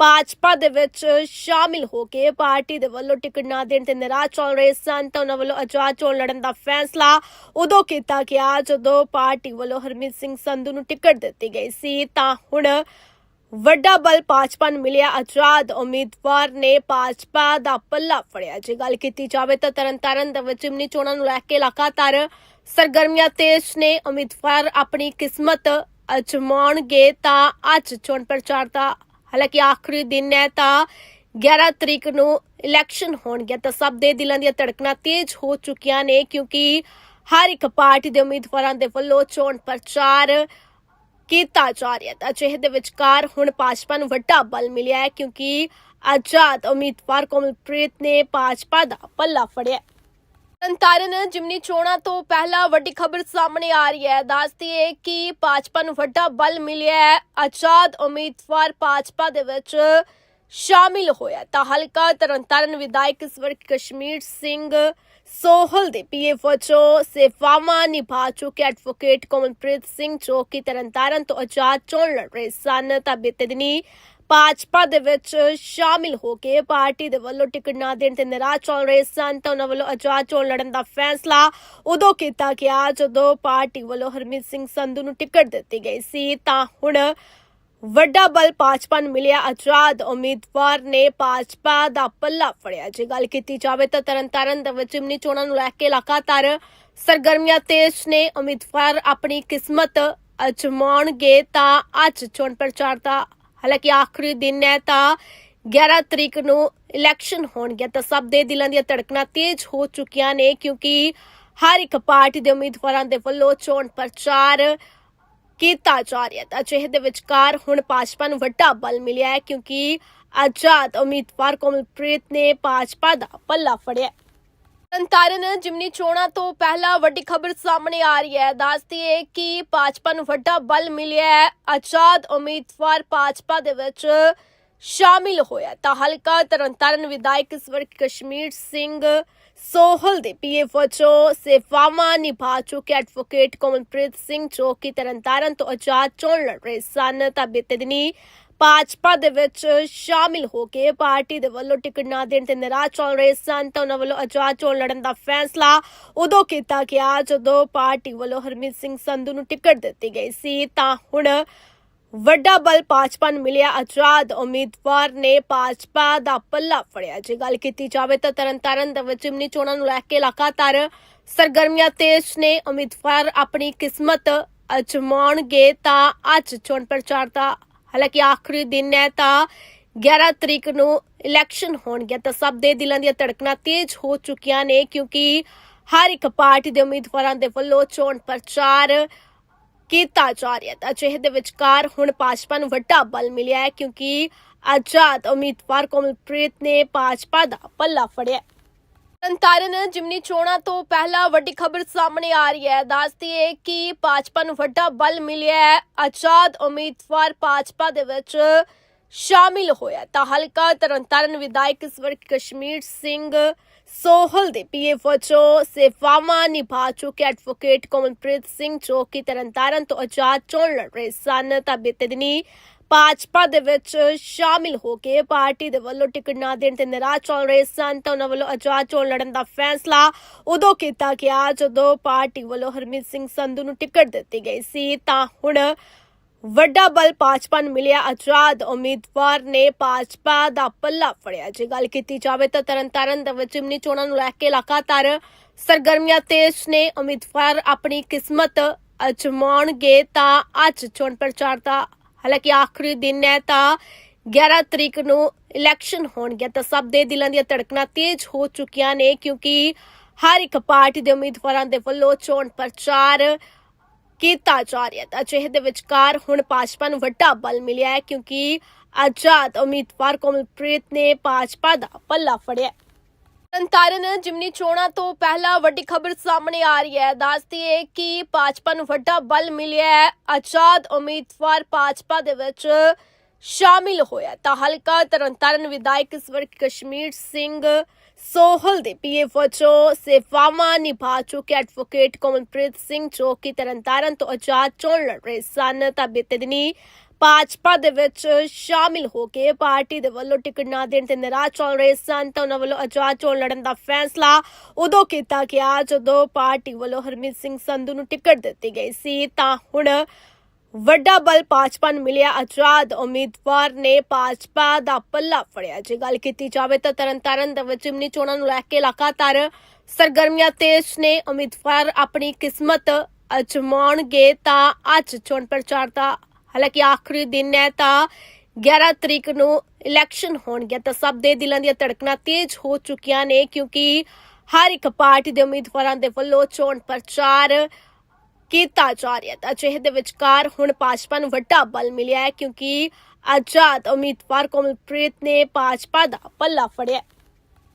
ਭਾਜਪਾ ਦੇ ਵਿੱਚ ਸ਼ਾਮਿਲ ਹੋ ਕੇ ਪਾਰਟੀ ਦੇ ਵੱਲੋਂ ਟਿਕਟ ਨਾ ਦੇਣ ਤੇ ਨਾਰਾਜ਼ ਚੱਲ ਰਹੇ ਸਨ ਤਾਂ ਉਹਨਾਂ ਵੱਲੋਂ ਆਜ਼ਾਦ ਚੋਣ ਲੜਨ ਦਾ ਫੈਸਲਾ ਉਦੋਂ ਕੀਤਾ ਗਿਆ ਜਦੋਂ ਪਾਰਟੀ ਵੱਲੋਂ ਹਰਮੀਤ ਸਿੰਘ ਸੰਧੂ ਨੂੰ ਟਿਕਟ ਦਿੱਤੀ ਗਈ ਸੀ। ਤਾਂ ਹੁਣ ਵੱਡਾ ਬਲ ਭਾਜਪਾ ਨੂੰ ਮਿਲਿਆ। ਆਜ਼ਾਦ ਉਮੀਦਵਾਰ ਨੇ ਭਾਜਪਾ ਦਾ ਪੱਲਾ ਫੜਿਆ। ਜੇ ਗੱਲ ਕੀਤੀ ਜਾਵੇ ਤਾਂ ਤਰਨਤਾਰਨ ਦੇ ਵਿੱਚ ਜਿਮਨੀ ਚੋਣਾਂ ਨੂੰ ਲੈ ਕੇ ਲਗਾਤਾਰ ਸਰਗਰਮੀਆਂ ਤੇਜ਼ ਨੇ। ਉਮੀਦਵਾਰ ਆਪਣੀ ਕਿਸਮਤ ਅਜਮਾਉਣਗੇ ਤਾਂ ਅੱਜ ਚੋਣ ਪ੍ਰਚਾਰ ਦਾ ਹਾਲਾਂਕਿ ਆਖਰੀ ਦਿਨ ਹੈ ਤਾਂ 11 ਤਰੀਕ ਨੂੰ ਇਲੈਕਸ਼ਨ ਹੋਣਗੇ। ਤਾਂ ਸਭ ਦੇ ਦਿਲਾਂ ਦੀਆਂ ਧੜਕਣਾਂ ਤੇਜ਼ ਹੋ ਚੁੱਕੀਆਂ ਨੇ ਕਿਉਂਕਿ ਹਰ ਇੱਕ ਪਾਰਟੀ ਦੇ ਉਮੀਦਵਾਰਾਂ ਦੇ ਵੱਲੋਂ ਚੋਣ ਪ੍ਰਚਾਰ ਕੀਤਾ ਜਾ ਰਿਹਾ ਤਾਂ ਅਜਿਹੇ ਦੇ ਵਿਚਕਾਰ ਹੁਣ ਭਾਜਪਾ ਨੂੰ ਵੱਡਾ ਬਲ ਮਿਲਿਆ ਹੈ ਕਿਉਂਕਿ ਆਜ਼ਾਦ ਉਮੀਦਵਾਰ ਕੋਮਲਪ੍ਰੀਤ ਨੇ ਭਾਜਪਾ ਦਾ ਪੱਲਾ ਫੜਿਆ ਤਰਨਤਾਰਨ ਜਿਮਨੀ ਚੋਣਾਂ ਤੋਂ ਪਹਿਲਾਂ ਵੱਡੀ ਖਬਰ ਸਾਹਮਣੇ ਆ ਰਹੀ ਹੈ। ਦੱਸਦੀ ਹੈ ਕਿ ਭਾਜਪਾ ਨੂੰ ਵੱਡਾ ਬਲ ਮਿਲਿਆ ਹੈ। ਆਜ਼ਾਦ ਉਮੀਦਵਾਰ ਭਾਜਪਾ ਦੇ ਵਿੱਚ ਸ਼ਾਮਿਲ ਹੋਇਆ ਤਾਂ ਹਲਕਾ ਤਰਨਤਾਰਨ ਵਿਧਾਇਕ ਸਵਰਗ ਕਸ਼ਮੀਰ ਸਿੰਘ ਸੋਹਲ ਦੇ ਪੀਏ ਵਜੋਂ ਸੇਵਾਵਾਂ ਨਿਭਾ ਚੁੱਕੇ ਐਡਵੋਕੇਟ ਕੋਮਲਪ੍ਰੀਤ ਸਿੰਘ ਜੋ ਕਿ ਤਰਨਤਾਰਨ ਤੋਂ ਆਜ਼ਾਦ ਚੋਣ ਲੜ ਰਹੇ ਸਨ। ਤਾਂ ਬੀਤੇ ਦਿਨੀ ਭਾਜਪਾ ਦੇ ਵਿੱਚ ਸ਼ਾਮਿਲ ਹੋ ਕੇ ਪਾਰਟੀ ਦੇ ਵੱਲੋਂ ਟਿਕਟ ਨਾ ਦੇਣ ਤੇ ਨਾਰਾਜ਼ ਚੱਲ ਰਹੇ ਸਨ। ਤਾਂ ਉਹਨਾਂ ਵੱਲੋਂ ਆਜ਼ਾਦ ਚੋਣ ਲੜਨ ਦਾ ਫੈਸਲਾ ਉਦੋਂ ਕੀਤਾ ਗਿਆ ਜਦੋਂ ਪਾਰਟੀ ਵੱਲੋਂ ਹਰਮੀਤ ਸਿੰਘ ਸੰਧੂ ਨੂੰ ਟਿਕਟ ਦਿੱਤੀ ਗਈ ਸੀ। ਤਾਂ ਹੁਣ ਵੱਡਾ ਬਲ ਭਾਜਪਾ ਨੂੰ ਮਿਲਿਆ। ਆਜ਼ਾਦ ਉਮੀਦਵਾਰ ਨੇ ਭਾਜਪਾ ਦਾ ਪੱਲਾ ਫੜਿਆ। ਜੇ ਗੱਲ ਕੀਤੀ ਜਾਵੇ ਤਾਂ ਤਰਨਤਾਰਨ ਦੇ ਵਿੱਚ ਜਿਮਨੀ ਚੋਣਾਂ ਨੂੰ ਲੈ ਕੇ ਲਗਾਤਾਰ ਸਰਗਰਮੀਆਂ ਤੇਜ਼ ਨੇ। ਉਮੀਦਵਾਰ ਆਪਣੀ ਕਿਸਮਤ ਅਜਮਾਉਣਗੇ ਤਾਂ ਅੱਜ ਚੋਣ ਪ੍ਰਚਾਰ ਦਾ ਹਾਲਾਂਕਿ ਆਖਰੀ ਦਿਨ ਹੈ ਤਾਂ 11 ਤਰੀਕ ਨੂੰ ਇਲੈਕਸ਼ਨ ਹੋਣਗੇ। ਤਾਂ ਸਭ ਦੇ ਦਿਲਾਂ ਦੀਆਂ ਧੜਕਣਾਂ ਤੇਜ਼ ਹੋ ਚੁੱਕੀਆਂ ਨੇ ਕਿਉਂਕਿ ਹਰ ਇੱਕ ਪਾਰਟੀ ਦੇ ਉਮੀਦਵਾਰਾਂ ਦੇ ਵੱਲੋਂ ਚੋਣ ਪ੍ਰਚਾਰ ਕੀਤਾ ਜਾ ਰਿਹਾ ਤਾਂ ਅਜਿਹੇ ਦੇ ਵਿਚਕਾਰ ਹੁਣ ਭਾਜਪਾ ਨੂੰ ਵੱਡਾ ਬਲ ਮਿਲਿਆ ਹੈ ਕਿਉਂਕਿ ਆਜ਼ਾਦ ਉਮੀਦਵਾਰ ਕੋਮਲਪ੍ਰੀਤ ਨੇ ਭਾਜਪਾ ਦਾ ਪੱਲਾ ਫੜਿਆ ਤਰਨਤਾਰਨ ਜਿਮਨੀ ਚੋਣਾਂ ਤੋਂ ਪਹਿਲਾਂ ਵੱਡੀ ਖਬਰ ਸਾਹਮਣੇ ਆ ਰਹੀ ਹੈ। ਦੱਸਦੀ ਹੈ ਕਿ ਭਾਜਪਾ ਨੂੰ ਵੱਡਾ ਬਲ ਮਿਲਿਆ ਹੈ। ਆਜ਼ਾਦ ਉਮੀਦਵਾਰ ਭਾਜਪਾ ਦੇ ਵਿੱਚ ਸ਼ਾਮਿਲ ਹੋਇਆ ਤਾਂ ਹਲਕਾ ਤਰਨਤਾਰਨ ਵਿਧਾਇਕ ਸਵਰਗ ਕਸ਼ਮੀਰ ਸਿੰਘ ਸੋਹਲ ਦੇ ਪੀਏ ਵਜੋਂ ਸੇਵਾਵਾਂ ਨਿਭਾ ਚੁੱਕੇ ਐਡਵੋਕੇਟ ਕੋਮਲਪ੍ਰੀਤ ਸਿੰਘ ਜੋ ਕਿ ਤਰਨਤਾਰਨ ਤੋਂ ਆਜ਼ਾਦ ਚੋਣ ਲੜ ਰਹੇ ਸਨ ਤਾਂ ਬੀਤੇ ਦਿਨੀ ਭਾਜਪਾ ਦੇ ਵਿੱਚ ਸ਼ਾਮਿਲ ਹੋ ਕੇ ਪਾਰਟੀ ਦੇ ਵੱਲੋਂ ਟਿਕਟ ਨਾ ਦੇਣ ਤੇ ਨਾਰਾਜ਼ ਚੱਲ ਰਹੇ ਸਨ ਤਾਂ ਉਹਨਾਂ ਵੱਲੋਂ ਆਜ਼ਾਦ ਚੋਣ ਲੜਨ ਦਾ ਫੈਸਲਾ ਉਦੋਂ ਕੀਤਾ ਗਿਆ ਜਦੋਂ ਪਾਰਟੀ ਵੱਲੋਂ ਹਰਮੀਤ ਸਿੰਘ ਸੰਧੂ ਨੂੰ ਟਿਕਟ ਦਿੱਤੀ ਗਈ ਸੀ ਤਾਂ ਹੁਣ ਵੱਡਾ ਬਲ ਭਾਜਪਾ ਨੂੰ ਮਿਲਿਆ। ਆਜ਼ਾਦ ਉਮੀਦਵਾਰ ਨੇ ਭਾਜਪਾ ਦਾ ਪੱਲਾ ਫੜਿਆ। ਜੇ ਗੱਲ ਕੀਤੀ ਜਾਵੇ ਤਾਂ ਤਰਨਤਾਰਨ ਦੇ ਵਿੱਚ ਜਿਮਨੀ ਚੋਣਾਂ ਨੂੰ ਲੈ ਕੇ ਲਗਾਤਾਰ ਸਰਗਰਮੀਆਂ ਤੇਜ਼ ਨੇ। ਉਮੀਦਵਾਰ ਆਪਣੀ ਕਿਸਮਤ ਅਜਮਾਉਣਗੇ ਤਾਂ ਅੱਜ ਚੋਣ ਪ੍ਰਚਾਰ ਦਾ ਹਾਲਾਂਕਿ ਆਖਰੀ ਦਿਨ ਹੈ ਤਾਂ 11 ਤਰੀਕ ਨੂੰ ਇਲੈਕਸ਼ਨ ਹੋਣਗੇ। ਤਾਂ ਸਭ ਦੇ ਦਿਲਾਂ ਦੀਆਂ ਧੜਕਣਾਂ ਤੇਜ਼ ਹੋ ਚੁੱਕੀਆਂ ਨੇ ਕਿਉਂਕਿ ਹਰ ਇੱਕ ਪਾਰਟੀ ਦੇ ਉਮੀਦਵਾਰਾਂ ਦੇ ਵੱਲੋਂ ਚੋਣ ਪ੍ਰਚਾਰ ਕੀਤਾ ਜਾ ਰਿਹਾ ਤਾਂ ਅਜਿਹੇ ਦੇ ਵਿਚਕਾਰ ਹੁਣ ਭਾਜਪਾ ਨੂੰ ਵੱਡਾ ਬਲ ਮਿਲਿਆ ਹੈ ਕਿਉਂਕਿ ਆਜ਼ਾਦ ਉਮੀਦਵਾਰ ਕੋਮਲਪ੍ਰੀਤ ਨੇ ਭਾਜਪਾ ਦਾ ਪੱਲਾ ਫੜਿਆ ਤਰਨਤਾਰਨ ਜਿਮਨੀ ਚੋਣਾਂ ਤੋਂ ਪਹਿਲਾਂ ਵੱਡੀ ਖਬਰ ਸਾਹਮਣੇ ਆ ਰਹੀ ਹੈ। ਦੱਸਦੀ ਹੈ ਕਿ ਭਾਜਪਾ ਨੂੰ ਵੱਡਾ ਬਲ ਮਿਲਿਆ ਹੈ। ਆਜ਼ਾਦ ਉਮੀਦਵਾਰ ਭਾਜਪਾ ਦੇ ਵਿੱਚ ਸ਼ਾਮਿਲ ਹੋਇਆ ਤਾਂ ਹਲਕਾ ਤਰਨਤਾਰਨ ਵਿਧਾਇਕ ਸਵਰ ਕਸ਼ਮੀਰ ਸਿੰਘ ਸੋਹਲ ਦੇ ਪੀਏ ਵਜੋਂ ਸੇਵਾਵਾਂ ਨਿਭਾ ਚੁੱਕੇ ਐਡਵੋਕੇਟ ਕੋਮਲਪ੍ਰੀਤ ਸਿੰਘ ਜੋ ਕਿ ਤਰਨਤਾਰਨ ਤੋਂ ਆਜ਼ਾਦ ਚੋਣ ਲੜ ਰਹੇ ਸਨ ਤਾਂ ਬੀਤੇ ਦਿਨੀ ਭਾਜਪਾ ਦੇ ਵਿੱਚ ਸ਼ਾਮਿਲ ਹੋ ਕੇ ਪਾਰਟੀ ਦੇ ਵੱਲੋਂ ਟਿਕਟ ਨਾ ਦੇਣ ਤੇ ਨਾਰਾਜ਼ ਚੱਲ ਰਹੇ ਸਨ ਤਾਂ ਉਹਨਾਂ ਵੱਲੋਂ ਆਜ਼ਾਦ ਚੋਣ ਲੜਨ ਦਾ ਫੈਸਲਾ ਉਦੋਂ ਕੀਤਾ ਗਿਆ ਜਦੋਂ ਪਾਰਟੀ ਵੱਲੋਂ ਹਰਮੀਤ ਸਿੰਘ ਸੰਧੂ ਨੂੰ ਟਿਕਟ ਦਿੱਤੀ ਗਈ ਸੀ ਤਾਂ ਹੁਣ ਵੱਡਾ ਬਲ ਭਾਜਪਾ ਨੂੰ ਮਿਲਿਆ। ਆਜ਼ਾਦ ਉਮੀਦਵਾਰ ਨੇ ਭਾਜਪਾ ਦਾ ਪੱਲਾ ਫੜਿਆ। ਜੇ ਗੱਲ ਕੀਤੀ ਜਾਵੇ ਤਾਂ ਤਰਨਤਾਰਨ ਦੇ ਵਿੱਚ ਜਿਮਨੀ ਚੋਣਾਂ ਨੂੰ ਲੈ ਕੇ ਲਗਾਤਾਰ ਸਰਗਰਮੀਆਂ ਤੇਜ਼ ਨੇ। ਉਮੀਦਵਾਰ ਆਪਣੀ ਕਿਸਮਤ ਅਜਮਾਉਣਗੇ ਤਾਂ ਅੱਜ ਚੋਣ ਪ੍ਰਚਾਰ ਦਾ ਹਾਲਾਂਕਿ ਆਖਰੀ ਦਿਨ ਹੈ ਤਾਂ 11 ਤਰੀਕ ਨੂੰ ਇਲੈਕਸ਼ਨ ਹੋਣਗੇ ਤਾਂ ਸਭ ਦੇ ਦਿਲਾਂ ਦੀਆਂ ਧੜਕਣਾਂ ਤੇਜ਼ ਹੋ ਚੁੱਕੀਆਂ ਨੇ ਕਿਉਂਕਿ ਹਰ ਇੱਕ ਪਾਰਟੀ ਦੇ ਉਮੀਦਵਾਰਾਂ ਦੇ ਵੱਲੋਂ ਚੋਣ ਪ੍ਰਚਾਰ ਕੀਤਾ ਜਾ ਰਿਹਾ ਤਾਂ ਅਜਿਹੇ ਦੇ ਵਿਚਕਾਰ ਹੁਣ ਭਾਜਪਾ ਨੂੰ ਵੱਡਾ ਬਲ ਮਿਲਿਆ ਹੈ ਕਿਉਂਕਿ ਆਜ਼ਾਦ ਉਮੀਦਵਾਰ ਕੋਮਲਪ੍ਰੀਤ ਨੇ ਭਾਜਪਾ ਦਾ ਪੱਲਾ ਫੜਿਆ ਤਰਨਤਾਰਨ ਜਿਮਨੀ ਚੋਣਾਂ ਤੋਂ ਪਹਿਲਾਂ ਵੱਡੀ ਖਬਰ ਸਾਹਮਣੇ ਆ ਰਹੀ ਹੈ। ਦੱਸਦੀ ਹੈ ਕਿ ਭਾਜਪਾ ਨੂੰ ਵੱਡਾ ਬਲ ਮਿਲਿਆ ਹੈ। ਆਜ਼ਾਦ ਉਮੀਦਵਾਰ ਭਾਜਪਾ ਦੇ ਵਿੱਚ ਸ਼ਾਮਿਲ ਹੋਇਆ ਤਾਂ ਹਲਕਾ ਤਰਨਤਾਰਨ ਵਿਧਾਇਕ ਸਵਰ ਕਸ਼ਮੀਰ ਸਿੰਘ ਸੋਹਲ ਦੇ ਪੀਏ ਵਜੋਂ ਸੇਵਾਵਾਂ ਨਿਭਾ ਚੁੱਕੇ ਐਡਵੋਕੇਟ ਕੋਮਲਪ੍ਰੀਤ ਸਿੰਘ ਜੋ ਕਿ ਤਰਨਤਾਰਨ ਤੋਂ ਆਜ਼ਾਦ ਚੋਣ ਲੜ ਰਹੇ ਸਨ ਤਾਂ ਬੀਤੇ ਦਿਨੀ ਭਾਜਪਾ ਦੇ ਵਿੱਚ ਸ਼ਾਮਿਲ ਹੋ ਕੇ ਪਾਰਟੀ ਦੇ ਵੱਲੋਂ ਟਿਕਟ ਨਾ ਦੇਣ ਤੇ ਨਾਰਾਜ਼ ਚੱਲ ਰਹੇ ਸਨ ਤਾਂ ਉਹਨਾਂ ਵੱਲੋਂ ਆਜ਼ਾਦ ਚੋਣ ਲੜਨ ਦਾ ਫੈਸਲਾ ਉਦੋਂ ਕੀਤਾ ਗਿਆ ਜਦੋਂ ਪਾਰਟੀ ਵੱਲੋਂ ਹਰਮੀਤ ਸਿੰਘ ਸੰਧੂ ਨੂੰ ਟਿਕਟ ਦਿੱਤੀ ਗਈ ਸੀ ਤਾਂ ਹੁਣ ਵੱਡਾ ਬਲ ਭਾਜਪਾ ਨੂੰ ਮਿਲਿਆ। ਆਜ਼ਾਦ ਉਮੀਦਵਾਰ ਨੇ ਭਾਜਪਾ ਦਾ ਪੱਲਾ ਫੜਿਆ। ਜੇ ਗੱਲ ਕੀਤੀ ਜਾਵੇ ਤਾਂ ਤਰਨਤਾਰਨ ਦੇ ਵਿੱਚ ਜਿਮਨੀ ਚੋਣਾਂ ਨੂੰ ਲੈ ਕੇ ਲਗਾਤਾਰ ਸਰਗਰਮੀਆਂ ਤੇਜ਼ ਨੇ। ਉਮੀਦਵਾਰ ਆਪਣੀ ਕਿਸਮਤ ਅਜਮਾਉਣਗੇ ਤਾਂ ਅੱਜ ਚੋਣ ਪ੍ਰਚਾਰ ਦਾ ਹਾਲਾਂਕਿ ਆਖਰੀ ਦਿਨ ਹੈ ਤਾਂ 11 ਤਰੀਕ ਨੂੰ ਇਲੈਕਸ਼ਨ ਹੋਣਗੇ ਤਾਂ ਸਭ ਦੇ ਦਿਲਾਂ ਦੀਆਂ ਧੜਕਣਾਂ ਤੇਜ਼ ਹੋ ਚੁੱਕੀਆਂ ਨੇ ਕਿਉਂਕਿ ਹਰ ਇੱਕ ਪਾਰਟੀ ਦੇ ਉਮੀਦਵਾਰਾਂ ਦੇ ਵੱਲੋਂ ਚੋਣ ਪ੍ਰਚਾਰ ਕੀਤਾ ਜਾ ਰਿਹਾ ਤਾਂ ਅਜਿਹੇ ਦੇ ਵਿਚਕਾਰ ਹੁਣ ਭਾਜਪਾ ਨੂੰ ਵੱਡਾ ਬਲ ਮਿਲਿਆ ਹੈ ਕਿਉਂਕਿ ਆਜ਼ਾਦ ਉਮੀਦਵਾਰ ਕੋਮਲਪ੍ਰੀਤ ਨੇ ਭਾਜਪਾ ਦਾ ਪੱਲਾ ਫੜਿਆ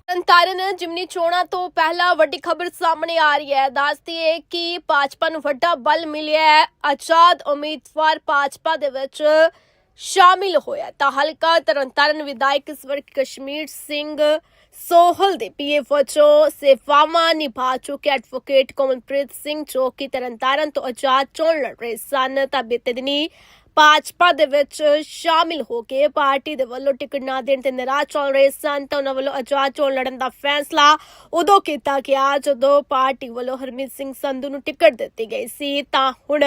ਤਰਨਤਾਰਨ, ਜਿਮਨੀ ਚੋਣਾਂ ਤੋਂ ਪਹਿਲਾਂ ਵੱਡੀ ਖਬਰ ਸਾਹਮਣੇ ਆ ਰਹੀ ਹੈ। ਦੱਸਦੀ ਹੈ ਕਿ ਭਾਜਪਾ ਨੂੰ ਵੱਡਾ ਬਲ ਮਿਲਿਆ ਹੈ। ਆਜ਼ਾਦ ਉਮੀਦਵਾਰ ਭਾਜਪਾ ਦੇ ਵਿੱਚ ਸ਼ਾਮਿਲ ਹੋਇਆ ਤਾਂ ਹਲਕਾ ਤਰਨਤਾਰਨ ਵਿਧਾਇਕ ਸਵਰ ਕਸ਼ਮੀਰ ਸਿੰਘ ਸੋਹਲ ਦੇ ਪੀਏ ਵਜੋਂ ਸੇਵਾਵਾਂ ਨਿਭਾ ਚੁੱਕੇ ਐਡਵੋਕੇਟ ਕੋਮਲਪ੍ਰੀਤ ਸਿੰਘ ਜੋ ਕਿ ਤਰਨਤਾਰਨ ਤੋਂ ਆਜ਼ਾਦ ਚੋਣ ਲੜ ਰਹੇ ਸਨ ਤਾਂ ਬੀਤੇ ਦਿਨੀ ਭਾਜਪਾ ਦੇ ਵਿੱਚ ਸ਼ਾਮਿਲ ਹੋ ਕੇ ਪਾਰਟੀ ਦੇ ਵੱਲੋਂ ਟਿਕਟ ਨਾ ਦੇਣ ਤੇ ਨਾਰਾਜ਼ ਚੱਲ ਰਹੇ ਸਨ ਤਾਂ ਉਹਨਾਂ ਵੱਲੋਂ ਆਜ਼ਾਦ ਚੋਣ ਲੜਨ ਦਾ ਫੈਸਲਾ ਉਦੋਂ ਕੀਤਾ ਗਿਆ ਜਦੋਂ ਪਾਰਟੀ ਵੱਲੋਂ ਹਰਮੀਤ ਸਿੰਘ ਸੰਧੂ ਨੂੰ ਟਿਕਟ ਦਿੱਤੀ ਗਈ ਸੀ ਤਾਂ ਹੁਣ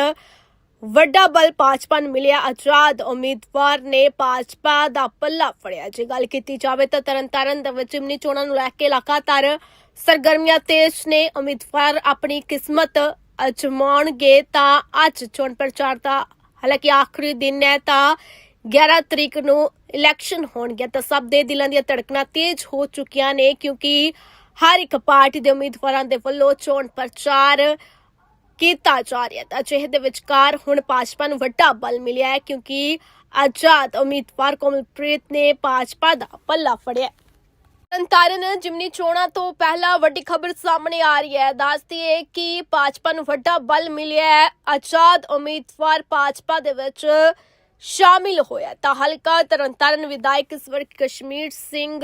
ਵੱਡਾ ਬਲ ਭਾਜਪਾ ਨੂੰ ਮਿਲਿਆ। ਆਜ਼ਾਦ ਉਮੀਦਵਾਰ ਨੇ ਭਾਜਪਾ ਦਾ ਪੱਲਾ ਫੜਿਆ। ਜੇ ਗੱਲ ਕੀਤੀ ਜਾਵੇ ਤਾਂ ਤਰਨਤਾਰਨ ਦੇ ਵਿੱਚ ਜਿਮਨੀ ਚੋਣਾਂ ਨੂੰ ਲੈ ਕੇ ਲਗਾਤਾਰ ਸਰਗਰਮੀਆਂ ਤੇਜ਼ ਨੇ। ਉਮੀਦਵਾਰ ਆਪਣੀ ਕਿਸਮਤ ਅਜਮਾਉਣਗੇ ਤਾਂ ਅੱਜ ਚੋਣ ਪ੍ਰਚਾਰ ਦਾ ਹਾਲਾਂਕਿ ਆਖਰੀ ਦਿਨ ਹੈ ਤਾਂ 11 ਤਰੀਕ ਨੂੰ ਇਲੈਕਸ਼ਨ ਹੋਣਗੇ ਤਾਂ ਸਭ ਦੇ ਦਿਲਾਂ ਦੀਆਂ ਧੜਕਣਾਂ ਤੇਜ਼ ਹੋ ਚੁੱਕੀਆਂ ਨੇ ਕਿਉਂਕਿ ਹਰ ਇੱਕ ਪਾਰਟੀ ਦੇ ਉਮੀਦਵਾਰਾਂ ਦੇ ਵੱਲੋਂ ਚੋਣ ਪ੍ਰਚਾਰ ਕੀਤਾ ਜਾ ਰਿਹਾ ਤਾਂ ਅਜਿਹੇ ਦੇ ਵਿਚਕਾਰ ਹੁਣ ਭਾਜਪਾ ਨੂੰ ਵੱਡਾ ਬਲ ਮਿਲਿਆ ਹੈ ਕਿਉਂਕਿ ਆਜ਼ਾਦ ਉਮੀਦਵਾਰ ਕੋਮਲਪ੍ਰੀਤ ਨੇ ਭਾਜਪਾ ਦਾ ਪੱਲਾ ਫੜਿਆ ਤਰਨਤਾਰਨ, ਜਿਮਨੀ ਚੋਣਾਂ ਤੋਂ ਪਹਿਲਾਂ ਵੱਡੀ ਖਬਰ ਸਾਹਮਣੇ ਆ ਰਹੀ ਹੈ। ਦੱਸਦੀ ਹੈ ਕਿ ਭਾਜਪਾ ਨੂੰ ਵੱਡਾ ਬਲ ਮਿਲਿਆ ਹੈ। ਆਜ਼ਾਦ ਉਮੀਦਵਾਰ ਭਾਜਪਾ ਦੇ ਵਿੱਚ ਸ਼ਾਮਿਲ ਹੋਇਆ ਤਾਂ ਹਲਕਾ ਤਰਨਤਾਰਨ ਵਿਧਾਇਕ ਸਵਰਗ ਕਸ਼ਮੀਰ ਸਿੰਘ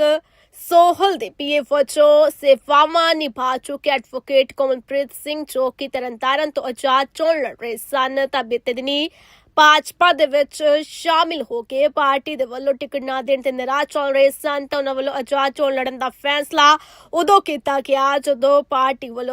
ਸੋਹਲ ਦੇ ਪੀਏ ਵਜੋਂ ਸੇਵਾਵਾਂ ਨਿਭਾ ਚੁੱਕੇ ਐਡਵੋਕੇਟ ਕਮਲਪ੍ਰੀਤ ਸਿੰਘ ਜੋ ਕਿ ਤਰਨਤਾਰਨ ਤੋਂ ਆਜ਼ਾਦ ਚੋਣ ਲੜ ਰਹੇ ਸਨ ਤਾਂ ਬੀਤੇ ਦਿਨੀ ਭਾਜਪਾ ਦੇ ਵਿੱਚ ਸ਼ਾਮਿਲ ਹੋ ਕੇ ਪਾਰਟੀ ਦੇ ਵੱਲੋਂ ਟਿਕਟ ਨਾ ਦੇਣ ਤੇ ਨਾਰਾਜ਼ ਚੱਲ ਰਹੇ ਸਨ ਤਾਂ ਉਹਨਾਂ ਵੱਲੋਂ ਆਜ਼ਾਦ ਚੋਣ ਲੜਨ ਦਾ ਫੈਸਲਾ ਉਦੋਂ ਕੀਤਾ ਗਿਆ ਜਦੋਂ ਪਾਰਟੀ ਵੱਲੋਂ